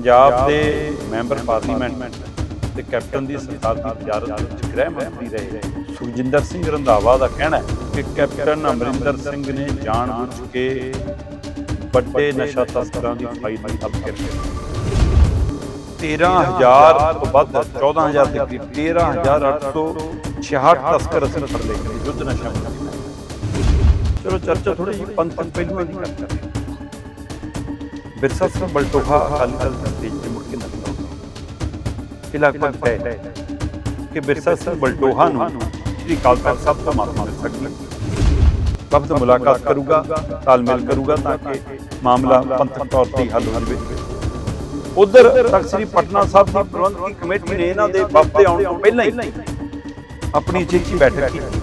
ਪੰਜਾਬ ਦੇ member parliament ਤੇ captain ਦੀ ਸਰਕਾਰ ਦੀ ਵਜ਼ਾਰਤ ਵਿੱਚ ਗ੍ਰਹਿ ਮੰਤਰੀ ਰਹੇ। ਸੁਖਜਿੰਦਰ ਸਿੰਘ ਰੰਧਾਵਾ ਦਾ ਕਹਿਣਾ ਹੈ ਕਿ ਕੈਪਟਨ ਅਮਰਿੰਦਰ ਸਿੰਘ ਨੇ ਜਾਣਬੁੱਝ ਕੇ ਵੱਡੇ ਨਸ਼ਾ ਤਸਕਰਾਂ ਦੀ ਫਾਈਲ ਨੂੰ ਠੱਪ ਕਰਕੇ 13000 ਤੋਂ ਵੱਧ 14000 ਦੇ ਕਰੀਬ 13866 ਤਸਕਰ ਅਸੀਂ ਫੜ ਲਏ ਯੁੱਧ ਨਸ਼ਾ ਚਲੋ, ਚਰਚਾ ਥੋੜੀ ਜਿਹੀ ਪੰਥਕ ਪਹਿਲੂਆਂ ਦੀ ਕਰ ਕਰਦੇ ਹਾਂ। ਬਿਰਸਾ ਸਿੰਘ ਬਲਟੋਹਾ ਅਕਾਲੀ ਦਲ ਦੇ ਸਟੇਜ ਤੇ ਮੁੜ ਕੇ ਆਉਂਦਾ ਇਹ ਲਗਭਗ ਤੈਅ ਹੈ ਕਿ ਬਿਰਸਾ ਸਿੰਘ ਬਲਟੋਹਾ ਨੂੰ ਸ੍ਰੀ ਅਕਾਲ ਤਖਤ ਸਾਹਿਬ ਤੋਂ ਮਾਫੀ ਮਿਲ ਸਕਦੀ ਹੈ। ਵਕਤ ਮੁਲਾਕਾਤ ਕਰੂਗਾ ਤਾਲਮੇਲ ਕਰੂਗਾ ਤਾਂ ਕਿ ਮਾਮਲਾ ਪੰਥਕ ਤੌਰ ਤੇ ਹੱਲ ਹੋ ਜਾਵੇ। ਉਧਰ ਤਖਤ ਸ੍ਰੀ ਪਟਨਾ ਸਾਹਿਬ ਦੀ ਪ੍ਰਬੰਧਕੀ ਕਮੇਟੀ ਨੇ ਇਹਨਾਂ ਦੇ ਵਫਦ ਆਉਣ ਤੋਂ ਪਹਿਲਾਂ ਹੀ ਆਪਣੀ ਚੀਚੀ ਬੈਠਕ ਕੀਤੀ।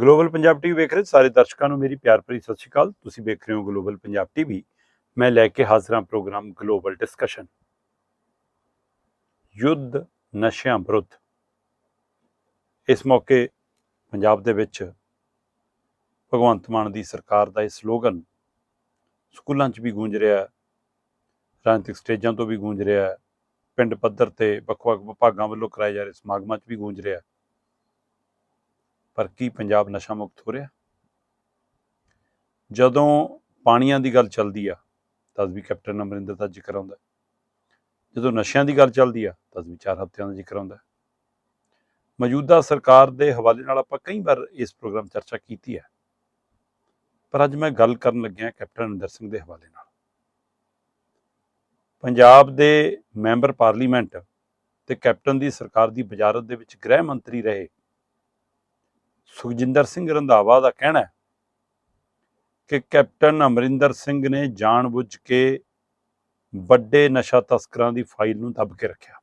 ਗਲੋਬਲ ਪੰਜਾਬ ਟੀਵੀ ਵੇਖ ਰਹੇ ਸਾਰੇ ਦਰਸ਼ਕਾਂ ਨੂੰ ਮੇਰੀ ਪਿਆਰ ਭਰੀ ਸਤਿ ਸ਼੍ਰੀ ਅਕਾਲ। ਤੁਸੀਂ ਵੇਖ ਰਹੇ ਹੋ ਗਲੋਬਲ ਪੰਜਾਬ ਟੀਵੀ। ਮੈਂ ਲੈ ਕੇ ਹਾਜ਼ਰ ਹਾਂ ਪ੍ਰੋਗਰਾਮ ਗਲੋਬਲ ਡਿਸਕਸ਼ਨ ਯੁੱਧ ਨਸ਼ਿਆਂ ਵਿਰੁੱਧ। ਇਸ ਮੌਕੇ ਪੰਜਾਬ ਦੇ ਵਿੱਚ ਭਗਵੰਤ ਮਾਨ ਦੀ ਸਰਕਾਰ ਦਾ ਇਹ ਸਲੋਗਨ ਸਕੂਲਾਂ 'ਚ ਵੀ ਗੂੰਜ ਰਿਹਾ ਰਾਜਨੀਤਿਕ ਸਟੇਜਾਂ ਤੋਂ ਵੀ ਗੂੰਜ ਰਿਹਾ ਪਿੰਡ ਪੱਧਰ ਤੇ ਵੱਖ-ਵੱਖ ਵਿਭਾਗਾਂ ਵੱਲੋਂ ਕਰਾਏ ਜਾ ਰਹੇ ਸਮਾਗਮਾਂ 'ਚ ਵੀ ਗੂੰਜ ਰਿਹਾ ਪਰ ਕੀ ਪੰਜਾਬ ਨਸ਼ਾ ਮੁਕਤ ਹੋ ਰਿਹਾ? ਜਦੋਂ ਪਾਣੀਆਂ ਦੀ ਗੱਲ ਚੱਲਦੀ ਆ ਤਦ ਵੀ ਕੈਪਟਨ ਅਮਰਿੰਦਰ ਦਾ ਜ਼ਿਕਰ ਆਉਂਦਾ ਜਦੋਂ ਨਸ਼ਿਆਂ ਦੀ ਗੱਲ ਚੱਲਦੀ ਆ ਤਦ ਵੀ ਚਾਰ ਹਫ਼ਤਿਆਂ ਦਾ ਜ਼ਿਕਰ ਆਉਂਦਾ ਮੌਜੂਦਾ ਸਰਕਾਰ ਦੇ ਹਵਾਲੇ ਨਾਲ ਆਪਾਂ ਕਈ ਵਾਰ ਇਸ ਪ੍ਰੋਗਰਾਮ ਚਰਚਾ ਕੀਤੀ ਹੈ। ਪਰ ਅੱਜ ਮੈਂ ਗੱਲ ਕਰਨ ਲੱਗਿਆ ਕੈਪਟਨ ਅਮਰਿੰਦਰ ਸਿੰਘ ਦੇ ਹਵਾਲੇ ਨਾਲ। ਪੰਜਾਬ ਦੇ ਮੈਂਬਰ ਪਾਰਲੀਮੈਂਟ ਤੇ ਕੈਪਟਨ ਦੀ ਸਰਕਾਰ ਦੀ ਵਜ਼ਾਰਤ ਦੇ ਵਿੱਚ ਗ੍ਰਹਿ ਮੰਤਰੀ ਰਹੇ ਸੁਖਜਿੰਦਰ ਸਿੰਘ ਰੰਧਾਵਾ ਦਾ ਕਹਿਣਾ ਹੈ ਕਿ ਕੈਪਟਨ ਅਮਰਿੰਦਰ ਸਿੰਘ ਨੇ ਜਾਣਬੁੱਝ ਕੇ ਵੱਡੇ ਨਸ਼ਾ ਤਸਕਰਾਂ ਦੀ ਫਾਈਲ ਨੂੰ ਦੱਬ ਕੇ ਰੱਖਿਆ।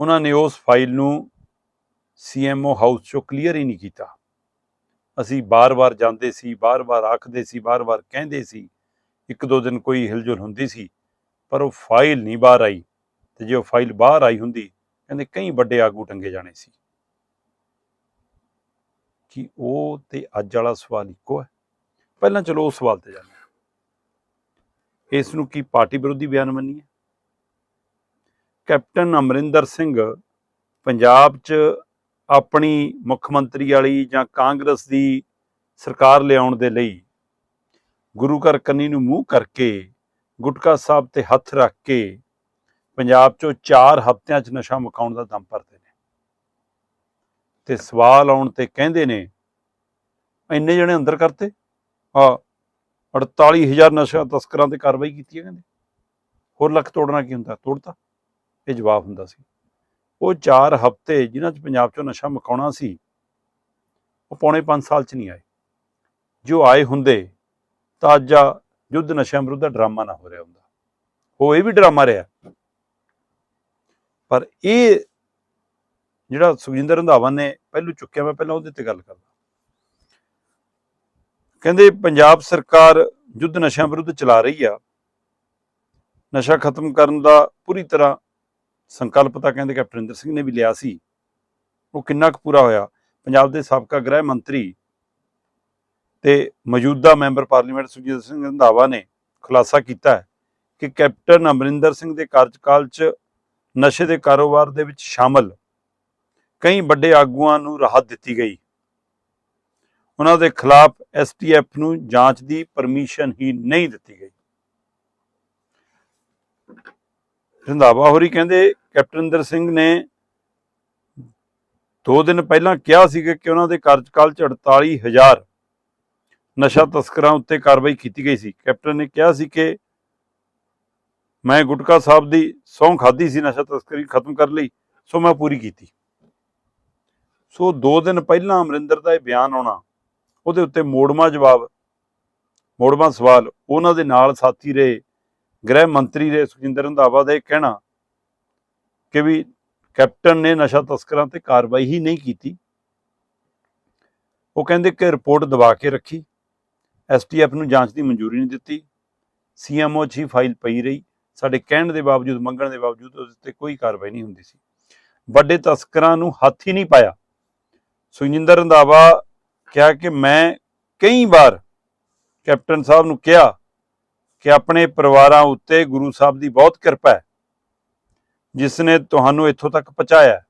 ਉਹਨਾਂ ਨੇ ਉਸ ਫਾਈਲ ਨੂੰ ਸੀਐਮਓ ਹਾਊਸ ਚੋਂ ਕਲੀਅਰ ਹੀ ਨਹੀਂ ਕੀਤਾ। ਅਸੀਂ ਬਾਰ-ਬਾਰ ਜਾਂਦੇ ਸੀ, ਬਾਰ-ਬਾਰ ਆਖਦੇ ਸੀ, ਬਾਰ-ਬਾਰ ਕਹਿੰਦੇ ਸੀ ਇੱਕ ਦੋ ਦਿਨ ਕੋਈ ਹਿਲਜੁਲ ਹੁੰਦੀ ਸੀ, ਪਰ ਉਹ ਫਾਈਲ ਨਹੀਂ ਬਾਹਰ ਆਈ ਤੇ ਜੇ ਉਹ ਫਾਈਲ ਬਾਹਰ ਆਈ ਹੁੰਦੀ, ਕਹਿੰਦੇ ਕਈ ਵੱਡੇ ਆਗੂ ਟੰਗੇ ਜਾਣੇ ਸੀ। ਕਿ ਉਹ ਤੇ ਅੱਜ ਵਾਲਾ ਸਵਾਲ ਇੱਕੋ ਹੈ। ਪਹਿਲਾਂ ਚਲੋ ਉਸ ਸਵਾਲ ਤੇ ਜਾਂਦੇ ਹਾਂ। ਇਸ ਨੂੰ ਕੀ ਪਾਰਟੀ ਵਿਰੋਧੀ ਬਿਆਨ ਮੰਨੀਏ? ਕੈਪਟਨ ਅਮਰਿੰਦਰ ਸਿੰਘ ਪੰਜਾਬ 'ਚ ਆਪਣੀ ਮੁੱਖ ਮੰਤਰੀ ਵਾਲੀ ਜਾਂ ਕਾਂਗਰਸ ਦੀ ਸਰਕਾਰ ਲਿਆਉਣ ਦੇ ਲਈ ਗੁਰੂ ਘਰ ਕੰਨੀ ਨੂੰ ਮੂੰਹ ਕਰਕੇ, ਗੁਟਕਾ ਸਾਹਿਬ ਤੇ ਹੱਥ ਰੱਖ ਕੇ ਪੰਜਾਬ 'ਚੋਂ 4 ਹਫ਼ਤਿਆਂ 'ਚ ਨਸ਼ਾ ਮੁਕਾਉਣ ਦਾ ਦਮ ਭਰਦੇ ਤੇ ਸਵਾਲ ਆਉਣ ਤੇ ਕਹਿੰਦੇ ਨੇ, ਇੰਨੇ ਜਣੇ ਅੰਦਰ ਕਰਤੇ? ਆ 48000 ਨਸ਼ਾ ਤਸਕਰਾਂ ਤੇ ਕਾਰਵਾਈ ਕੀਤੀ ਹੈ ਕਹਿੰਦੇ। ਹੋਰ ਲੱਖ ਤੋੜਨਾ ਕੀ ਹੁੰਦਾ? ਤੋੜਤਾ। ਇਹ ਜਵਾਬ ਹੁੰਦਾ ਸੀ। ਉਹ 4 ਹਫ਼ਤੇ ਜਿਨ੍ਹਾਂ 'ਚ ਪੰਜਾਬ 'ਚੋਂ ਨਸ਼ਾ ਮੁਕਾਉਣਾ ਸੀ, ਉਹ ਪੌਣੇ 5 ਸਾਲ 'ਚ ਨਹੀਂ ਆਏ। ਜੋ ਆਏ ਹੁੰਦੇ, ਤਾਂ ਅੱਜ ਆ ਯੁੱਧ ਨਸ਼ਿਆਂ ਵਿਰੁੱਧ ਦਾ ਡਰਾਮਾ ਨਾ ਹੋ ਰਿਹਾ ਹੁੰਦਾ। ਉਹ ਇਹ ਵੀ ਡਰਾਮਾ ਰਿਹਾ। ਪਰ ਇਹ ਜਿਹੜਾ ਸੁਖਜਿੰਦਰ ਰੰਧਾਵਾ ਨੇ ਪਹਿਲੂ ਚੁੱਕਿਆ, ਮੈਂ ਪਹਿਲਾਂ ਉਹਦੇ ਤੇ ਗੱਲ ਕਰਦਾ। ਕਹਿੰਦੇ, ਪੰਜਾਬ ਸਰਕਾਰ ਯੁੱਧ ਨਸ਼ਿਆਂ ਵਿਰੁੱਧ ਚਲਾ ਰਹੀ ਆ। ਨਸ਼ਾ ਖਤਮ ਕਰਨ ਦਾ ਪੂਰੀ ਤਰ੍ਹਾਂ ਸੰਕਲਪ ਤਾਂ ਕਹਿੰਦੇ ਕੈਪਟਨ ਸਿੰਘ ਨੇ ਵੀ ਲਿਆ ਸੀ। ਉਹ ਕਿੰਨਾ ਕੁ ਪੂਰਾ ਹੋਇਆ? ਪੰਜਾਬ ਦੇ ਸਾਬਕਾ ਗ੍ਰਹਿ ਮੰਤਰੀ ਤੇ ਮੌਜੂਦਾ ਮੈਂਬਰ ਪਾਰਲੀਮੈਂਟ ਸੁਖਜਿੰਦਰ ਸਿੰਘ ਰੰਧਾਵਾ ਨੇ ਖੁਲਾਸਾ ਕੀਤਾ ਹੈ ਕਿ ਕੈਪਟਨ ਅਮਰਿੰਦਰ ਸਿੰਘ ਦੇ ਕਾਰਜਕਾਲ 'ਚ ਨਸ਼ੇ ਦੇ ਕਾਰੋਬਾਰ ਦੇ ਵਿੱਚ ਸ਼ਾਮਲ ਕਈ ਵੱਡੇ ਆਗੂਆਂ ਨੂੰ ਰਾਹਤ ਦਿੱਤੀ ਗਈ। ਉਹਨਾਂ ਦੇ ਖਿਲਾਫ ਐਸਟੀਐਫ ਨੂੰ ਜਾਂਚ ਦੀ ਪਰਮਿਸ਼ਨ ਹੀ ਨਹੀਂ ਦਿੱਤੀ ਗਈ। ਰੰਧਾਵਾ ਹੋਰੀ ਕਹਿੰਦੇ ਕੈਪਟਨਿੰਦਰ ਸਿੰਘ ਨੇ ਦੋ ਦਿਨ ਪਹਿਲਾਂ ਕਿਹਾ ਸੀ ਕਿ ਉਹਨਾਂ ਦੇ ਕਾਰਜਕਾਲ 'ਚ 48000 ਨਸ਼ਾ ਤਸਕਰਾਂ ਉੱਤੇ ਕਾਰਵਾਈ ਕੀਤੀ ਗਈ ਸੀ। ਕੈਪਟਨ ਨੇ ਕਿਹਾ ਸੀ ਕਿ ਮੈਂ ਗੁਟਕਾ ਸਾਹਿਬ ਦੀ ਸਹੁੰ ਖਾਦੀ ਸੀ ਨਸ਼ਾ ਤਸਕਰੀ ਖਤਮ ਕਰ ਲਈ, ਸੋ ਮੈਂ ਪੂਰੀ ਕੀਤੀ। ਸੋ ਦੋ ਦਿਨ ਪਹਿਲਾਂ ਅਮਰਿੰਦਰ ਦਾ ਇਹ ਬਿਆਨ ਆਉਣਾ, ਉਹਦੇ ਉੱਤੇ ਮੋੜਮਾ ਜਵਾਬ, ਮੋੜਮਾ ਸਵਾਲ, ਉਹਨਾਂ ਦੇ ਨਾਲ ਸਾਥੀ ਰਹੇ, ਗ੍ਰਹਿ ਮੰਤਰੀ ਰਹੇ ਸੁਖਜਿੰਦਰ ਰੰਧਾਵਾ ਦਾ ਇਹ ਕਹਿਣਾ ਕਿ ਵੀ ਕੈਪਟਨ ਨੇ ਨਸ਼ਾ ਤਸਕਰਾਂ ਤੇ ਕਾਰਵਾਈ ਹੀ ਨਹੀਂ ਕੀਤੀ। ਉਹ ਕਹਿੰਦੇ ਕਿ ਰਿਪੋਰਟ ਦਬਾ ਕੇ ਰੱਖੀ ਐਸਟੀਐਫ ਨੂੰ ਜਾਂਚ ਦੀ ਮਨਜ਼ੂਰੀ ਨਹੀਂ ਦਿੱਤੀ ਸੀਐਮਓ 'ਚ ਹੀ ਫਾਈਲ ਪਈ ਰਹੀ, ਸਾਡੇ ਕਹਿਣ ਦੇ ਬਾਵਜੂਦ, ਮੰਗਣ ਦੇ ਬਾਵਜੂਦ ਉਸ ਤੇ ਕੋਈ ਕਾਰਵਾਈ ਨਹੀਂ ਹੁੰਦੀ ਸੀ। ਵੱਡੇ ਤਸਕਰਾਂ ਨੂੰ ਹੱਥ ਹੀ ਨਹੀਂ ਪਾਇਆ। ਸੁਖਜਿੰਦਰ ਰੰਧਾਵਾ ਕਿਹਾ ਕਿ ਮੈਂ ਕਈ ਵਾਰ ਕੈਪਟਨ ਸਾਹਿਬ ਨੂੰ ਕਿਹਾ ਕਿ ਆਪਣੇ ਪਰਿਵਾਰਾਂ ਉੱਤੇ ਗੁਰੂ ਸਾਹਿਬ ਦੀ ਬਹੁਤ ਕਿਰਪਾ ਹੈ ਜਿਸ ਨੇ ਤੁਹਾਨੂੰ ਇੱਥੋਂ ਤੱਕ ਪਹੁੰਚਾਇਆ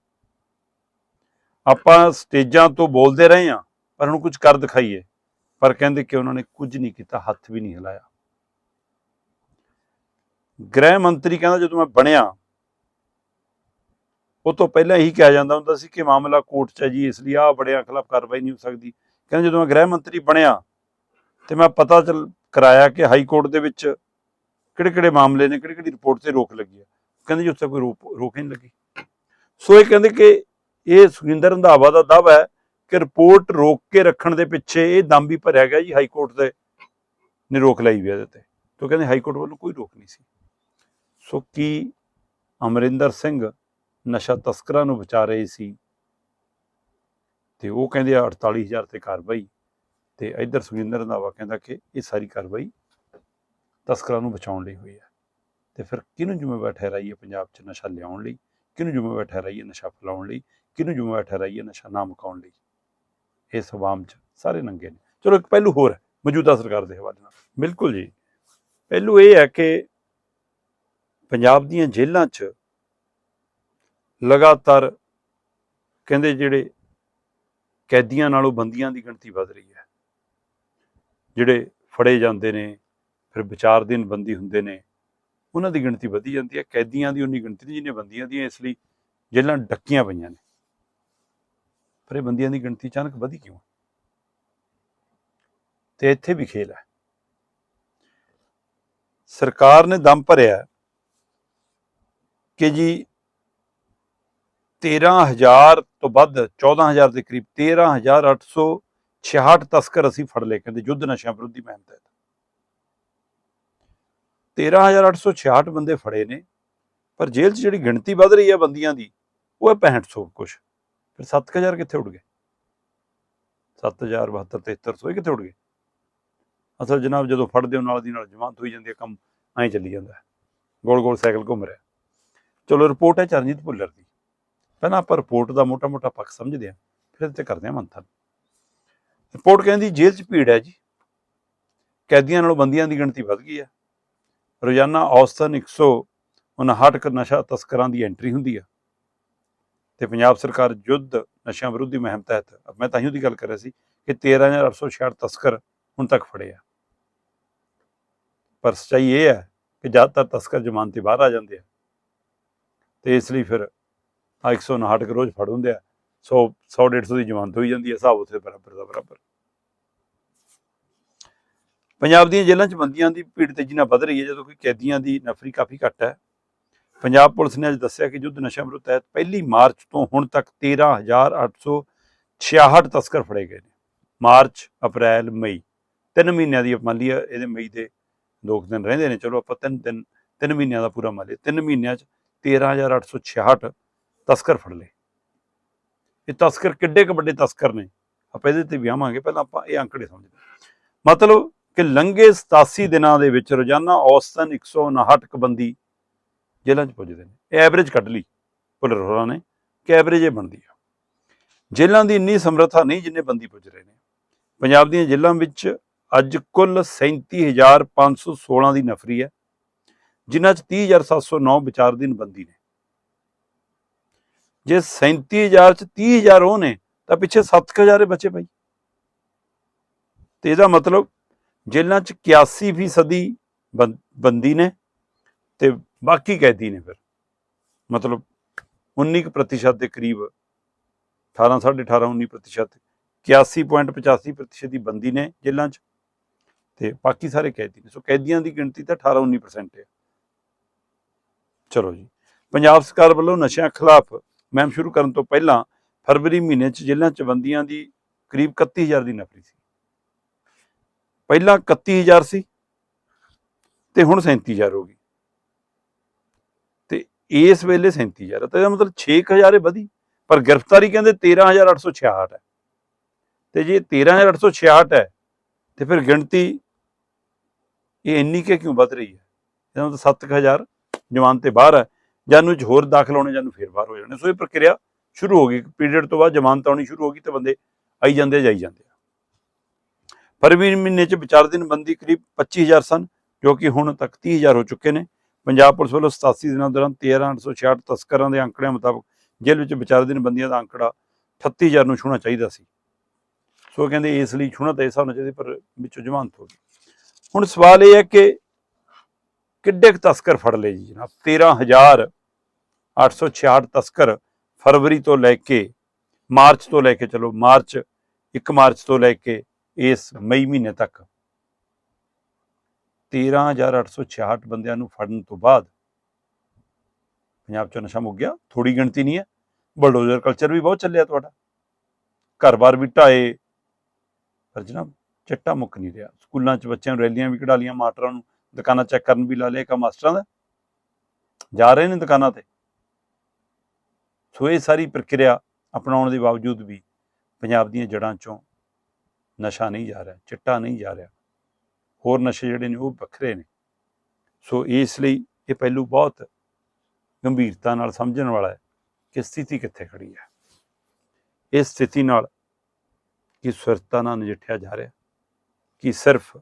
ਆਪਾਂ ਸਟੇਜਾਂ ਤੋਂ ਬੋਲਦੇ ਰਹੇ ਹਾਂ, ਪਰ ਹੁਣ ਕੁਝ ਕਰ ਦਿਖਾਈਏ। ਪਰ ਕਹਿੰਦੇ ਕਿ ਉਹਨਾਂ ਨੇ ਕੁਝ ਨਹੀਂ ਕੀਤਾ, ਹੱਥ ਵੀ ਨਹੀਂ ਹਿਲਾਇਆ। ਗ੍ਰਹਿ ਮੰਤਰੀ ਕਹਿੰਦਾ, ਜਦੋਂ ਮੈਂ ਬਣਿਆ ਉਹ ਤੋਂ ਪਹਿਲਾਂ ਇਹੀ ਕਿਹਾ ਜਾਂਦਾ ਹੁੰਦਾ ਸੀ ਕਿ ਮਾਮਲਾ ਕੋਰਟ 'ਚ ਹੈ ਜੀ, ਇਸ ਲਈ ਆਹ ਬੜਿਆਂ ਖਿਲਾਫ ਕਾਰਵਾਈ ਨਹੀਂ ਹੋ ਸਕਦੀ। ਕਹਿੰਦੇ ਜਦੋਂ ਮੈਂ ਗ੍ਰਹਿ ਮੰਤਰੀ ਬਣਿਆ ਤੇ ਮੈਂ ਪਤਾ ਚੱਲ ਕਰਾਇਆ ਕਿ ਹਾਈ ਕੋਰਟ ਦੇ ਵਿੱਚ ਕਿਹੜੇ ਕਿਹੜੇ ਮਾਮਲੇ ਨੇ ਕਿਹੜੀ ਕਿਹੜੀ ਰਿਪੋਰਟ ਤੇ ਰੋਕ ਲੱਗੀ ਹੈ ਕਹਿੰਦੇ ਜੀ ਉੱਥੇ ਕੋਈ ਰੋਕ ਰੋਕ ਨਹੀਂ ਲੱਗੀ। ਸੋ ਇਹ ਕਹਿੰਦੇ ਕਿ ਇਹ ਸੁਖਿੰਦਰ ਰੰਧਾਵਾ ਦਾ ਦਾਅਵਾ ਹੈ ਕਿ ਰਿਪੋਰਟ ਰੋਕ ਕੇ ਰੱਖਣ ਦੇ ਪਿੱਛੇ ਇਹ ਦਮ ਵੀ ਭਰਿਆ ਗਿਆ ਜੀ, ਹਾਈ ਕੋਰਟ ਦੇ ਨੇ ਰੋਕ ਲਈ ਵੀ ਇਹਦੇ ਤੇ। ਤੋਂ ਕਹਿੰਦੇ ਹਾਈ ਕੋਰਟ ਵੱਲੋਂ ਕੋਈ ਰੋਕ ਨਹੀਂ ਸੀ। ਸੋ ਕੀ ਅਮਰਿੰਦਰ ਸਿੰਘ ਨਸ਼ਾ ਤਸਕਰਾਂ ਨੂੰ ਬਚਾ ਰਹੇ ਸੀ। ਤੇ ਉਹ ਕਹਿੰਦੇ ਆ 48000 ਤੇ ਕਾਰਵਾਈ। ਤੇ ਇੱਧਰ ਸੁਖਿੰਦਰ ਰੰਧਾਵਾ ਕਹਿੰਦਾ ਕਿ ਇਹ ਸਾਰੀ ਕਾਰਵਾਈ ਤਸਕਰਾਂ ਨੂੰ ਬਚਾਉਣ ਲਈ ਹੋਈ ਹੈ। ਤੇ ਫਿਰ ਕਿਹਨੂੰ ਜ਼ਿੰਮੇਵਾਰ ਠਹਿਰਾਈਏ ਪੰਜਾਬ 'ਚ ਨਸ਼ਾ ਲਿਆਉਣ ਲਈ? ਕਿਹਨੂੰ ਜ਼ਿੰਮੇਵਾਰ ਠਹਿਰਾਈਏ ਨਸ਼ਾ ਫੈਲਾਉਣ ਲਈ? ਕਿਹਨੂੰ ਜ਼ਿੰਮੇਵਾਰ ਠਹਿਰਾਈਏ ਨਸ਼ਾ ਨਾ ਮੁਕਾਉਣ ਲਈ? ਇਸ ਆਵਾਮ 'ਚ ਸਾਰੇ ਨੰਗੇ ਨੇ। ਚਲੋ ਇੱਕ ਪਹਿਲੂ ਹੋਰ ਹੈ, ਮੌਜੂਦਾ ਸਰਕਾਰ ਦੇ ਹਵਾਲੇ ਨਾਲ। ਬਿਲਕੁਲ ਜੀ। ਪਹਿਲੂ ਇਹ ਹੈ ਕਿ ਪੰਜਾਬ ਦੀਆਂ ਜੇਲ੍ਹਾਂ 'ਚ ਲਗਾਤਾਰ ਕਹਿੰਦੇ ਜਿਹੜੇ ਕੈਦੀਆਂ ਨਾਲੋਂ ਬੰਦੀਆਂ ਦੀ ਗਿਣਤੀ ਵਧ ਰਹੀ ਹੈ। ਜਿਹੜੇ ਫੜੇ ਜਾਂਦੇ ਨੇ, ਫਿਰ ਵਿਚਾਰ ਦਿਨ ਬੰਦੀ ਹੁੰਦੇ ਨੇ, ਉਹਨਾਂ ਦੀ ਗਿਣਤੀ ਵਧੀ ਜਾਂਦੀ ਹੈ। ਕੈਦੀਆਂ ਦੀ ਉਨੀ ਗਿਣਤੀ ਨਹੀਂ ਜਿੰਨੇ ਬੰਦੀਆਂ ਦੀ ਇਸ ਲਈ ਜੇਲ੍ਹਾਂ ਡੱਕੀਆਂ ਪਈਆਂ ਨੇ। ਪਰ ਇਹ ਬੰਦੀਆਂ ਦੀ ਗਿਣਤੀ ਅਚਾਨਕ ਵਧੀ ਕਿਉਂ? ਤੇ ਇੱਥੇ ਵੀ ਖੇਲ ਹੈ। ਸਰਕਾਰ ਨੇ ਦਮ ਭਰਿਆ ਕਿ ਜੀ 13000 ਤੋਂ ਵੱਧ 14000 ਦੇ ਕਰੀਬ 13866 ਤਸਕਰ ਅਸੀਂ ਫੜ ਲਏ, ਕਹਿੰਦੇ ਯੁੱਧ ਨਸ਼ਿਆਂ ਵਿਰੋਧੀ ਮੁਹਿੰਮ ਤਹਿਤ। 13866 ਬੰਦੇ ਫੜੇ ਨੇ, ਪਰ ਜੇਲ੍ਹ 'ਚ ਜਿਹੜੀ ਗਿਣਤੀ ਵੱਧ ਰਹੀ ਹੈ ਬੰਦੀਆਂ ਦੀ, ਉਹ ਹੈ 6500 ਕੁਛ। ਫਿਰ 7000 ਕਿੱਥੇ ਉੱਡ ਗਏ? 7000 72 7300 ਇਹ ਕਿੱਥੇ ਉੱਡ ਗਏ? ਅਸਲ ਜਨਾਬ ਜਦੋਂ ਫੜਦੇ ਹੋ, ਨਾਲ ਦੀ ਨਾਲ ਜਮਾਨਤ ਹੋਈ ਜਾਂਦੀ ਹੈ, ਕੰਮ ਐਂ ਚੱਲੀ ਜਾਂਦਾ ਗੋਲ ਗੋਲ ਸਾਈਕਲ ਘੁੰਮ ਰਿਹਾ। ਚਲੋ, ਰਿਪੋਰਟ ਹੈ ਚਰਨਜੀਤ ਭੁੱਲਰ ਦੀ। ਪਹਿਲਾਂ ਆਪਾਂ ਰਿਪੋਰਟ ਦਾ ਮੋਟਾ ਮੋਟਾ ਪੱਖ ਸਮਝਦੇ ਹਾਂ, ਫਿਰ ਇਹ ਤੇ ਕਰਦੇ ਹਾਂ ਮੰਥਨ। ਰਿਪੋਰਟ ਕਹਿੰਦੀ ਜੇਲ੍ਹ 'ਚ ਭੀੜ ਹੈ ਜੀ। ਕੈਦੀਆਂ ਨਾਲੋਂ ਬੰਦੀਆਂ ਦੀ ਗਿਣਤੀ ਵੱਧ ਗਈ ਹੈ। ਰੋਜ਼ਾਨਾ ਔਸਤਨ 159 ਕ ਨਸ਼ਾ ਤਸਕਰਾਂ ਦੀ ਐਂਟਰੀ ਹੁੰਦੀ ਹੈ। ਤੇ ਪੰਜਾਬ ਸਰਕਾਰ ਯੁੱਧ ਨਸ਼ਿਆਂ ਵਿਰੋਧੀ ਮੁਹਿੰਮ ਤਹਿਤ ਮੈਂ ਤਾਂ ਹੀ ਉਹਦੀ ਗੱਲ ਕਰ ਰਿਹਾ ਸੀ ਕਿ 13866 ਤਸਕਰ ਹੁਣ ਤੱਕ ਫੜੇ ਆ। ਪਰ ਸੱਚਾਈ ਇਹ ਹੈ ਕਿ ਜ਼ਿਆਦਾਤਰ ਤਸਕਰ ਜ਼ਮਾਨਤ ਤੇ ਬਾਹਰ ਆ ਜਾਂਦੇ ਆ। ਤੇ ਇਸ ਲਈ ਫਿਰ ਆ 159 ਕੁ ਰੋਜ਼ ਫੜ ਹੁੰਦੇ ਆ। 100 100 150 ਦੀ ਜ਼ਮਾਨਤ ਹੋਈ ਜਾਂਦੀ ਹੈ ਹਿਸਾਬ ਉੱਥੇ ਬਰਾਬਰ ਦਾ ਬਰਾਬਰ। ਪੰਜਾਬ ਦੀਆਂ ਜੇਲ੍ਹਾਂ 'ਚ ਬੰਦੀਆਂ ਦੀ ਭੀੜ ਤੇਜ਼ੀ ਨਾਲ ਵੱਧ ਰਹੀ ਹੈ, ਜਦੋਂ ਕਿ ਕੈਦੀਆਂ ਦੀ ਨਫਰੀ ਕਾਫੀ ਘੱਟ ਹੈ। ਪੰਜਾਬ ਪੁਲਿਸ ਨੇ ਅੱਜ ਦੱਸਿਆ ਕਿ ਯੁੱਧ ਨਸ਼ਾ ਵਿਰੁੱਧ ਤਹਿਤ ਪਹਿਲੀ ਮਾਰਚ ਤੋਂ ਹੁਣ ਤੱਕ 13866 ਤਸਕਰ ਫੜੇ ਗਏ ਨੇ। ਮਾਰਚ, ਅਪ੍ਰੈਲ, ਮਈ, ਤਿੰਨ ਮਹੀਨਿਆਂ ਦੀ ਮੰਨ ਲਈਏ ਇਹਦੇ ਮਈ ਦੇ ਦੋ ਕੁ ਦਿਨ ਰਹਿੰਦੇ ਨੇ। ਚਲੋ ਆਪਾਂ ਤਿੰਨ ਦਿਨ, ਤਿੰਨ ਮਹੀਨਿਆਂ ਦਾ ਪੂਰਾ ਮੰਨ ਲਈਏ ਤਿੰਨ ਮਹੀਨਿਆਂ 'ਚ 13866 ਤਸਕਰ ਫੜ ਲਏ। ਇਹ ਤਸਕਰ ਕਿੱਡੇ ਕੁ ਵੱਡੇ ਤਸਕਰ ਨੇ? ਆਪਾਂ ਇਹਦੇ ਤੇ ਵਿਆਹਾਂਗੇ, ਪਹਿਲਾਂ ਆਪਾਂ ਇਹ ਅੰਕੜੇ ਸਮਝਦੇ। ਮਤਲਬ ਕਿ ਲੰਘੇ 87 ਦਿਨਾਂ ਦੇ ਵਿੱਚ ਰੋਜ਼ਾਨਾ ਔਸਤਨ 159 ਕ ਬੰਦੀ ਜੇਲ੍ਹਾਂ 'ਚ ਪੁੱਜਦੇ ਨੇ। ਇਹ ਐਵਰੇਜ ਕੱਢ ਲਈ ਭੁੱਲਰ ਹੋਰਾਂ ਨੇ ਕਿ ਐਵਰੇਜ ਇਹ ਬਣਦੀ ਆ। ਜੇਲ੍ਹਾਂ ਦੀ ਇੰਨੀ ਸਮਰੱਥਾ ਨਹੀਂ ਜਿੰਨੇ ਬੰਦੀ ਪੁੱਜ ਰਹੇ ਨੇ। ਪੰਜਾਬ ਦੀਆਂ ਜੇਲ੍ਹਾਂ ਵਿੱਚ ਅੱਜ ਕੁੱਲ 37516 ਦੀ ਨਫਰੀ ਹੈ, ਜਿਨ੍ਹਾਂ 'ਚ 30709 ਵਿਚਾਰਧੀਨ ਬੰਦੀ ਨੇ। ਜੇ 37000 'ਚ 30000 ਉਹ ਨੇ, ਤਾਂ ਪਿੱਛੇ 7000 ਬਚੇ ਭਾਈ ਤੇ ਇਹਦਾ ਮਤਲਬ ਜੇਲ੍ਹਾਂ 'ਚ 81 ਫੀਸਦੀ ਬੰ- ਬੰਦੀ ਨੇ ਤੇ ਬਾਕੀ ਕੈਦੀ ਨੇ ਫਿਰ। ਮਤਲਬ 19 ਕੁ ਪ੍ਰਤੀਸ਼ਤ ਦੇ ਕਰੀਬ 18 18.5 19 ਪ੍ਰਤੀਸ਼ਤ 81.85 ਪ੍ਰਤੀਸ਼ਤ ਦੀ ਬੰਦੀ ਨੇ ਜੇਲ੍ਹਾਂ 'ਚ ਤੇ ਬਾਕੀ ਸਾਰੇ ਕੈਦੀ ਨੇ। ਸੋ ਕੈਦੀਆਂ ਦੀ ਗਿਣਤੀ ਤਾਂ 18 19% ਹੈ ਚਲੋ ਜੀ। ਪੰਜਾਬ ਸਰਕਾਰ ਵੱਲੋਂ ਨਸ਼ਿਆਂ ਖਿਲਾਫ ਮਹਿਮ ਸ਼ੁਰੂ ਕਰਨ ਤੋਂ ਪਹਿਲਾਂ ਫਰਵਰੀ ਮਹੀਨੇ 'ਚ ਜੇਲ੍ਹਾਂ 'ਚ ਬੰਦੀਆਂ ਦੀ ਕਰੀਬ 31000 ਦੀ ਨਫਰੀ ਸੀ। ਪਹਿਲਾਂ 31000 ਸੀ ਤੇ ਹੁਣ 37000 ਹੋ ਗਈ। ਤੇ ਇਸ ਵੇਲੇ 37000 ਤਾਂ ਇਹਦਾ ਮਤਲਬ 6000 ਹੀ ਵਧੀ, ਪਰ ਗ੍ਰਿਫਤਾਰੀ ਕਹਿੰਦੇ 13866 ਹੈ। ਤੇ ਜੇ 13866 ਹੈ, ਤੇ ਫਿਰ ਗਿਣਤੀ ਇਹ ਇੰਨੀ ਕਿ ਕਿਉਂ ਵੱਧ ਰਹੀ ਹੈ? ਇਹਦਾ ਮਤਲਬ 7000 ਜਵਾਨ ਤੇ ਬਾਹਰ ਹੈ। ਜਾਨੂੰ ਚ ਹੋਰ ਦਾਖਲ ਹੋਣੇ ਜਾਨੂੰ ਫੇਰ ਬਾਹਰ ਹੋ ਜਾਣੇ। ਸੋ ਇਹ ਪ੍ਰਕਿਰਿਆ ਸ਼ੁਰੂ ਹੋ ਗਈ। ਪੀਰੀਅਡ ਤੋਂ ਬਾਅਦ ਜ਼ਮਾਨਤ ਆਉਣੀ ਸ਼ੁਰੂ ਹੋ ਗਈ ਤੇ ਬੰਦੇ ਆਈ ਜਾਂਦੇ ਆ, ਜਾਈ ਜਾਂਦੇ ਆ। ਫਰਵਰੀ ਮਹੀਨੇ ਚ ਵਿਚਾਰ ਦਿਨ ਬੰਦੀ ਕਰੀਬ 25000 ਸਨ ਜੋ ਕਿ ਹੁਣ ਤੱਕ 30000 ਹੋ ਚੁੱਕੇ ਨੇ। ਪੰਜਾਬ ਪੁਲਿਸ ਵੱਲੋਂ 87 ਦਿਨਾਂ ਦੌਰਾਨ 13866 ਤਸਕਰਾਂ ਦੇ ਅੰਕੜਿਆਂ ਮੁਤਾਬਕ ਜੇਲ੍ਹ ਵਿੱਚ ਵਿਚਾਰ ਦਿਨ ਬੰਦੀਆਂ ਦਾ ਅੰਕੜਾ 38000 ਨੂੰ ਛੂਣਾ ਚਾਹੀਦਾ ਸੀ। ਸੋ ਕਹਿੰਦੇ ਇਸ ਲਈ ਛੂਣਾ ਤਾਂ ਇਸ ਹਿਸਾਬ ਨਾਲ ਚਾਹੀਦੀ ਪਰ ਵਿੱਚੋਂ ਜ਼ਮਾਨਤ ਹੋ ਗਈ। ਹੁਣ ਸਵਾਲ ਇਹ ਹੈ ਕਿ ਕਿੱਡੇ ਕੁ ਤਸਕਰ ਫੜ ਲਏ ਜੀ ਜਨਾਬ? 13866 ਤਸਕਰ ਫਰਵਰੀ ਤੋਂ ਲੈ ਕੇ ਮਾਰਚ ਤੋਂ ਲੈ ਕੇ, ਚਲੋ ਮਾਰਚ 1 ਮਾਰਚ ਤੋਂ ਲੈ ਕੇ ਇਸ ਮਈ ਮਹੀਨੇ ਤੱਕ 13866 ਬੰਦਿਆਂ ਨੂੰ ਫੜਨ ਤੋਂ ਬਾਅਦ ਪੰਜਾਬ 'ਚ ਨਸ਼ਾ ਮੁੱਕ ਗਿਆ। ਥੋੜੀ ਗਿਣਤੀ ਨਹੀਂ ਹੈ। ਬਲਡੋਜ਼ਰ ਕਲਚਰ ਵੀ ਬਹੁਤ ਚੱਲਿਆ ਤੁਹਾਡਾ। ਘਰ-ਬਾਰ ਵੀ ਢਾਏ। ਪਰ ਜਨਾਬ, ਚੱਟਾ ਮੁੱਕ ਨਹੀਂ ਰਿਹਾ। ਸਕੂਲਾਂ 'ਚ ਬੱਚਿਆਂ ਨੂੰ ਰੈਲੀਆਂ ਵੀ ਕਢਾ ਲੀਆਂ ਮਾਸਟਰਾਂ ਨੂੰ ਦੁਕਾਨਾਂ ਚੈੱਕ ਕਰਨ ਵੀ ਲਾ ਲਿਆ ਕਾ ਮਾਸਟਰਾਂ ਦਾ। ਜਾ ਰਹੇ ਨੇ ਦੁਕਾਨਾਂ ਤੇ। ਸੋ ਇਹ ਸਾਰੀ ਪ੍ਰਕਿਰਿਆ ਅਪਣਾਉਣ ਦੇ ਬਾਵਜੂਦ ਵੀ ਪੰਜਾਬ ਦੀਆਂ ਜੜ੍ਹਾਂ 'ਚੋਂ ਨਸ਼ਾ ਨਹੀਂ ਜਾ ਰਿਹਾ, ਚਿੱਟਾ ਨਹੀਂ ਜਾ ਰਿਹਾ। ਹੋਰ ਨਸ਼ੇ ਜਿਹੜੇ ਨੇ ਉਹ ਵੱਖਰੇ ਨੇ। ਸੋ ਇਸ ਲਈ ਇਹ ਪਹਿਲੂ ਬਹੁਤ ਗੰਭੀਰਤਾ ਨਾਲ ਸਮਝਣ ਵਾਲਾ ਹੈ ਕਿ ਸਥਿਤੀ ਕਿੱਥੇ ਖੜੀ ਹੈ। ਇਸ ਸਥਿਤੀ ਨਾਲ ਕਿ ਸੁਰਤਾ ਨਾਲ ਨਜਿੱਠਿਆ ਜਾ ਰਿਹਾ, ਕਿ ਸਿਰਫ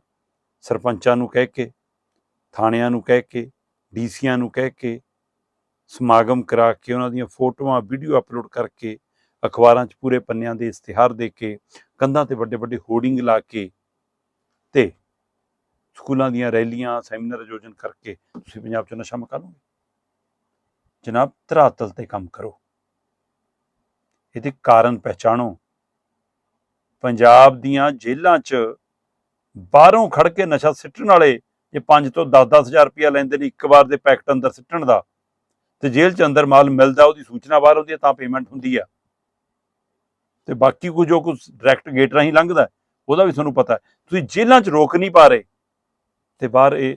ਸਰਪੰਚਾਂ ਨੂੰ ਕਹਿ ਕੇ ਥਾਣਿਆਂ ਨੂੰ ਕਹਿ ਕੇ, ਡੀਸੀਆਂ ਨੂੰ ਕਹਿ ਕੇ, ਸਮਾਗਮ ਕਰਾ ਕੇ, ਉਹਨਾਂ ਦੀਆਂ ਫੋਟੋਆਂ, ਵੀਡੀਓ ਅਪਲੋਡ ਕਰਕੇ, ਅਖਬਾਰਾਂ 'ਚ ਪੂਰੇ ਪੰਨਿਆਂ ਦੇ ਇਸ਼ਤਿਹਾਰ ਦੇ ਕੇ, ਕੰਧਾਂ ਤੇ ਵੱਡੇ ਵੱਡੇ ਹੋਰਡਿੰਗ ਲਾ ਕੇ ਤੇ ਸਕੂਲਾਂ ਦੀਆਂ ਰੈਲੀਆਂ, ਸੈਮੀਨਾਰ ਆਯੋਜਨ ਕਰਕੇ ਤੁਸੀਂ ਪੰਜਾਬ 'ਚ ਨਸ਼ਾ ਮੁਕਾ ਲਓਗੇ ਜਨਾਬ, ਧਰਾਤਲ ਤੇ ਕੰਮ ਕਰੋ। ਇਹਦੇ ਕਾਰਨ ਪਹਿਚਾਣੋ, ਪੰਜਾਬ ਦੀਆਂ ਜੇਲ੍ਹਾਂ 'ਚ ਬਾਹਰੋਂ ਖੜ ਕੇ ਨਸ਼ਾ ਸਿੱਟਣ ਵਾਲੇ ਜੇ 5 ਤੋਂ 10-10 ਹਜ਼ਾਰ ਰੁਪਇਆ ਲੈਂਦੇ ਨੇ ਇੱਕ ਵਾਰ ਦੇ ਪੈਕਟ ਅੰਦਰ ਸਿੱਟਣ ਦਾ, ਤੇ ਜੇਲ੍ਹ 'ਚ ਅੰਦਰ ਮਾਲ ਮਿਲਦਾ, ਉਹਦੀ ਸੂਚਨਾ ਬਾਹਰ ਆਉਂਦੀ ਹੈ, ਤਾਂ ਪੇਮੈਂਟ ਹੁੰਦੀ ਆ। ਤੇ ਬਾਕੀ ਕੁਝ ਜੋ ਕੁਝ ਡਾਇਰੈਕਟ ਗੇਟ ਰਾਹੀਂ ਲੰਘਦਾ, ਉਹਦਾ ਵੀ ਤੁਹਾਨੂੰ ਪਤਾ ਤੁਸੀਂ ਜੇਲ੍ਹਾਂ 'ਚ ਰੋਕ ਨਹੀਂ ਪਾ ਰਹੇ, ਤੇ ਬਾਹਰ ਇਹ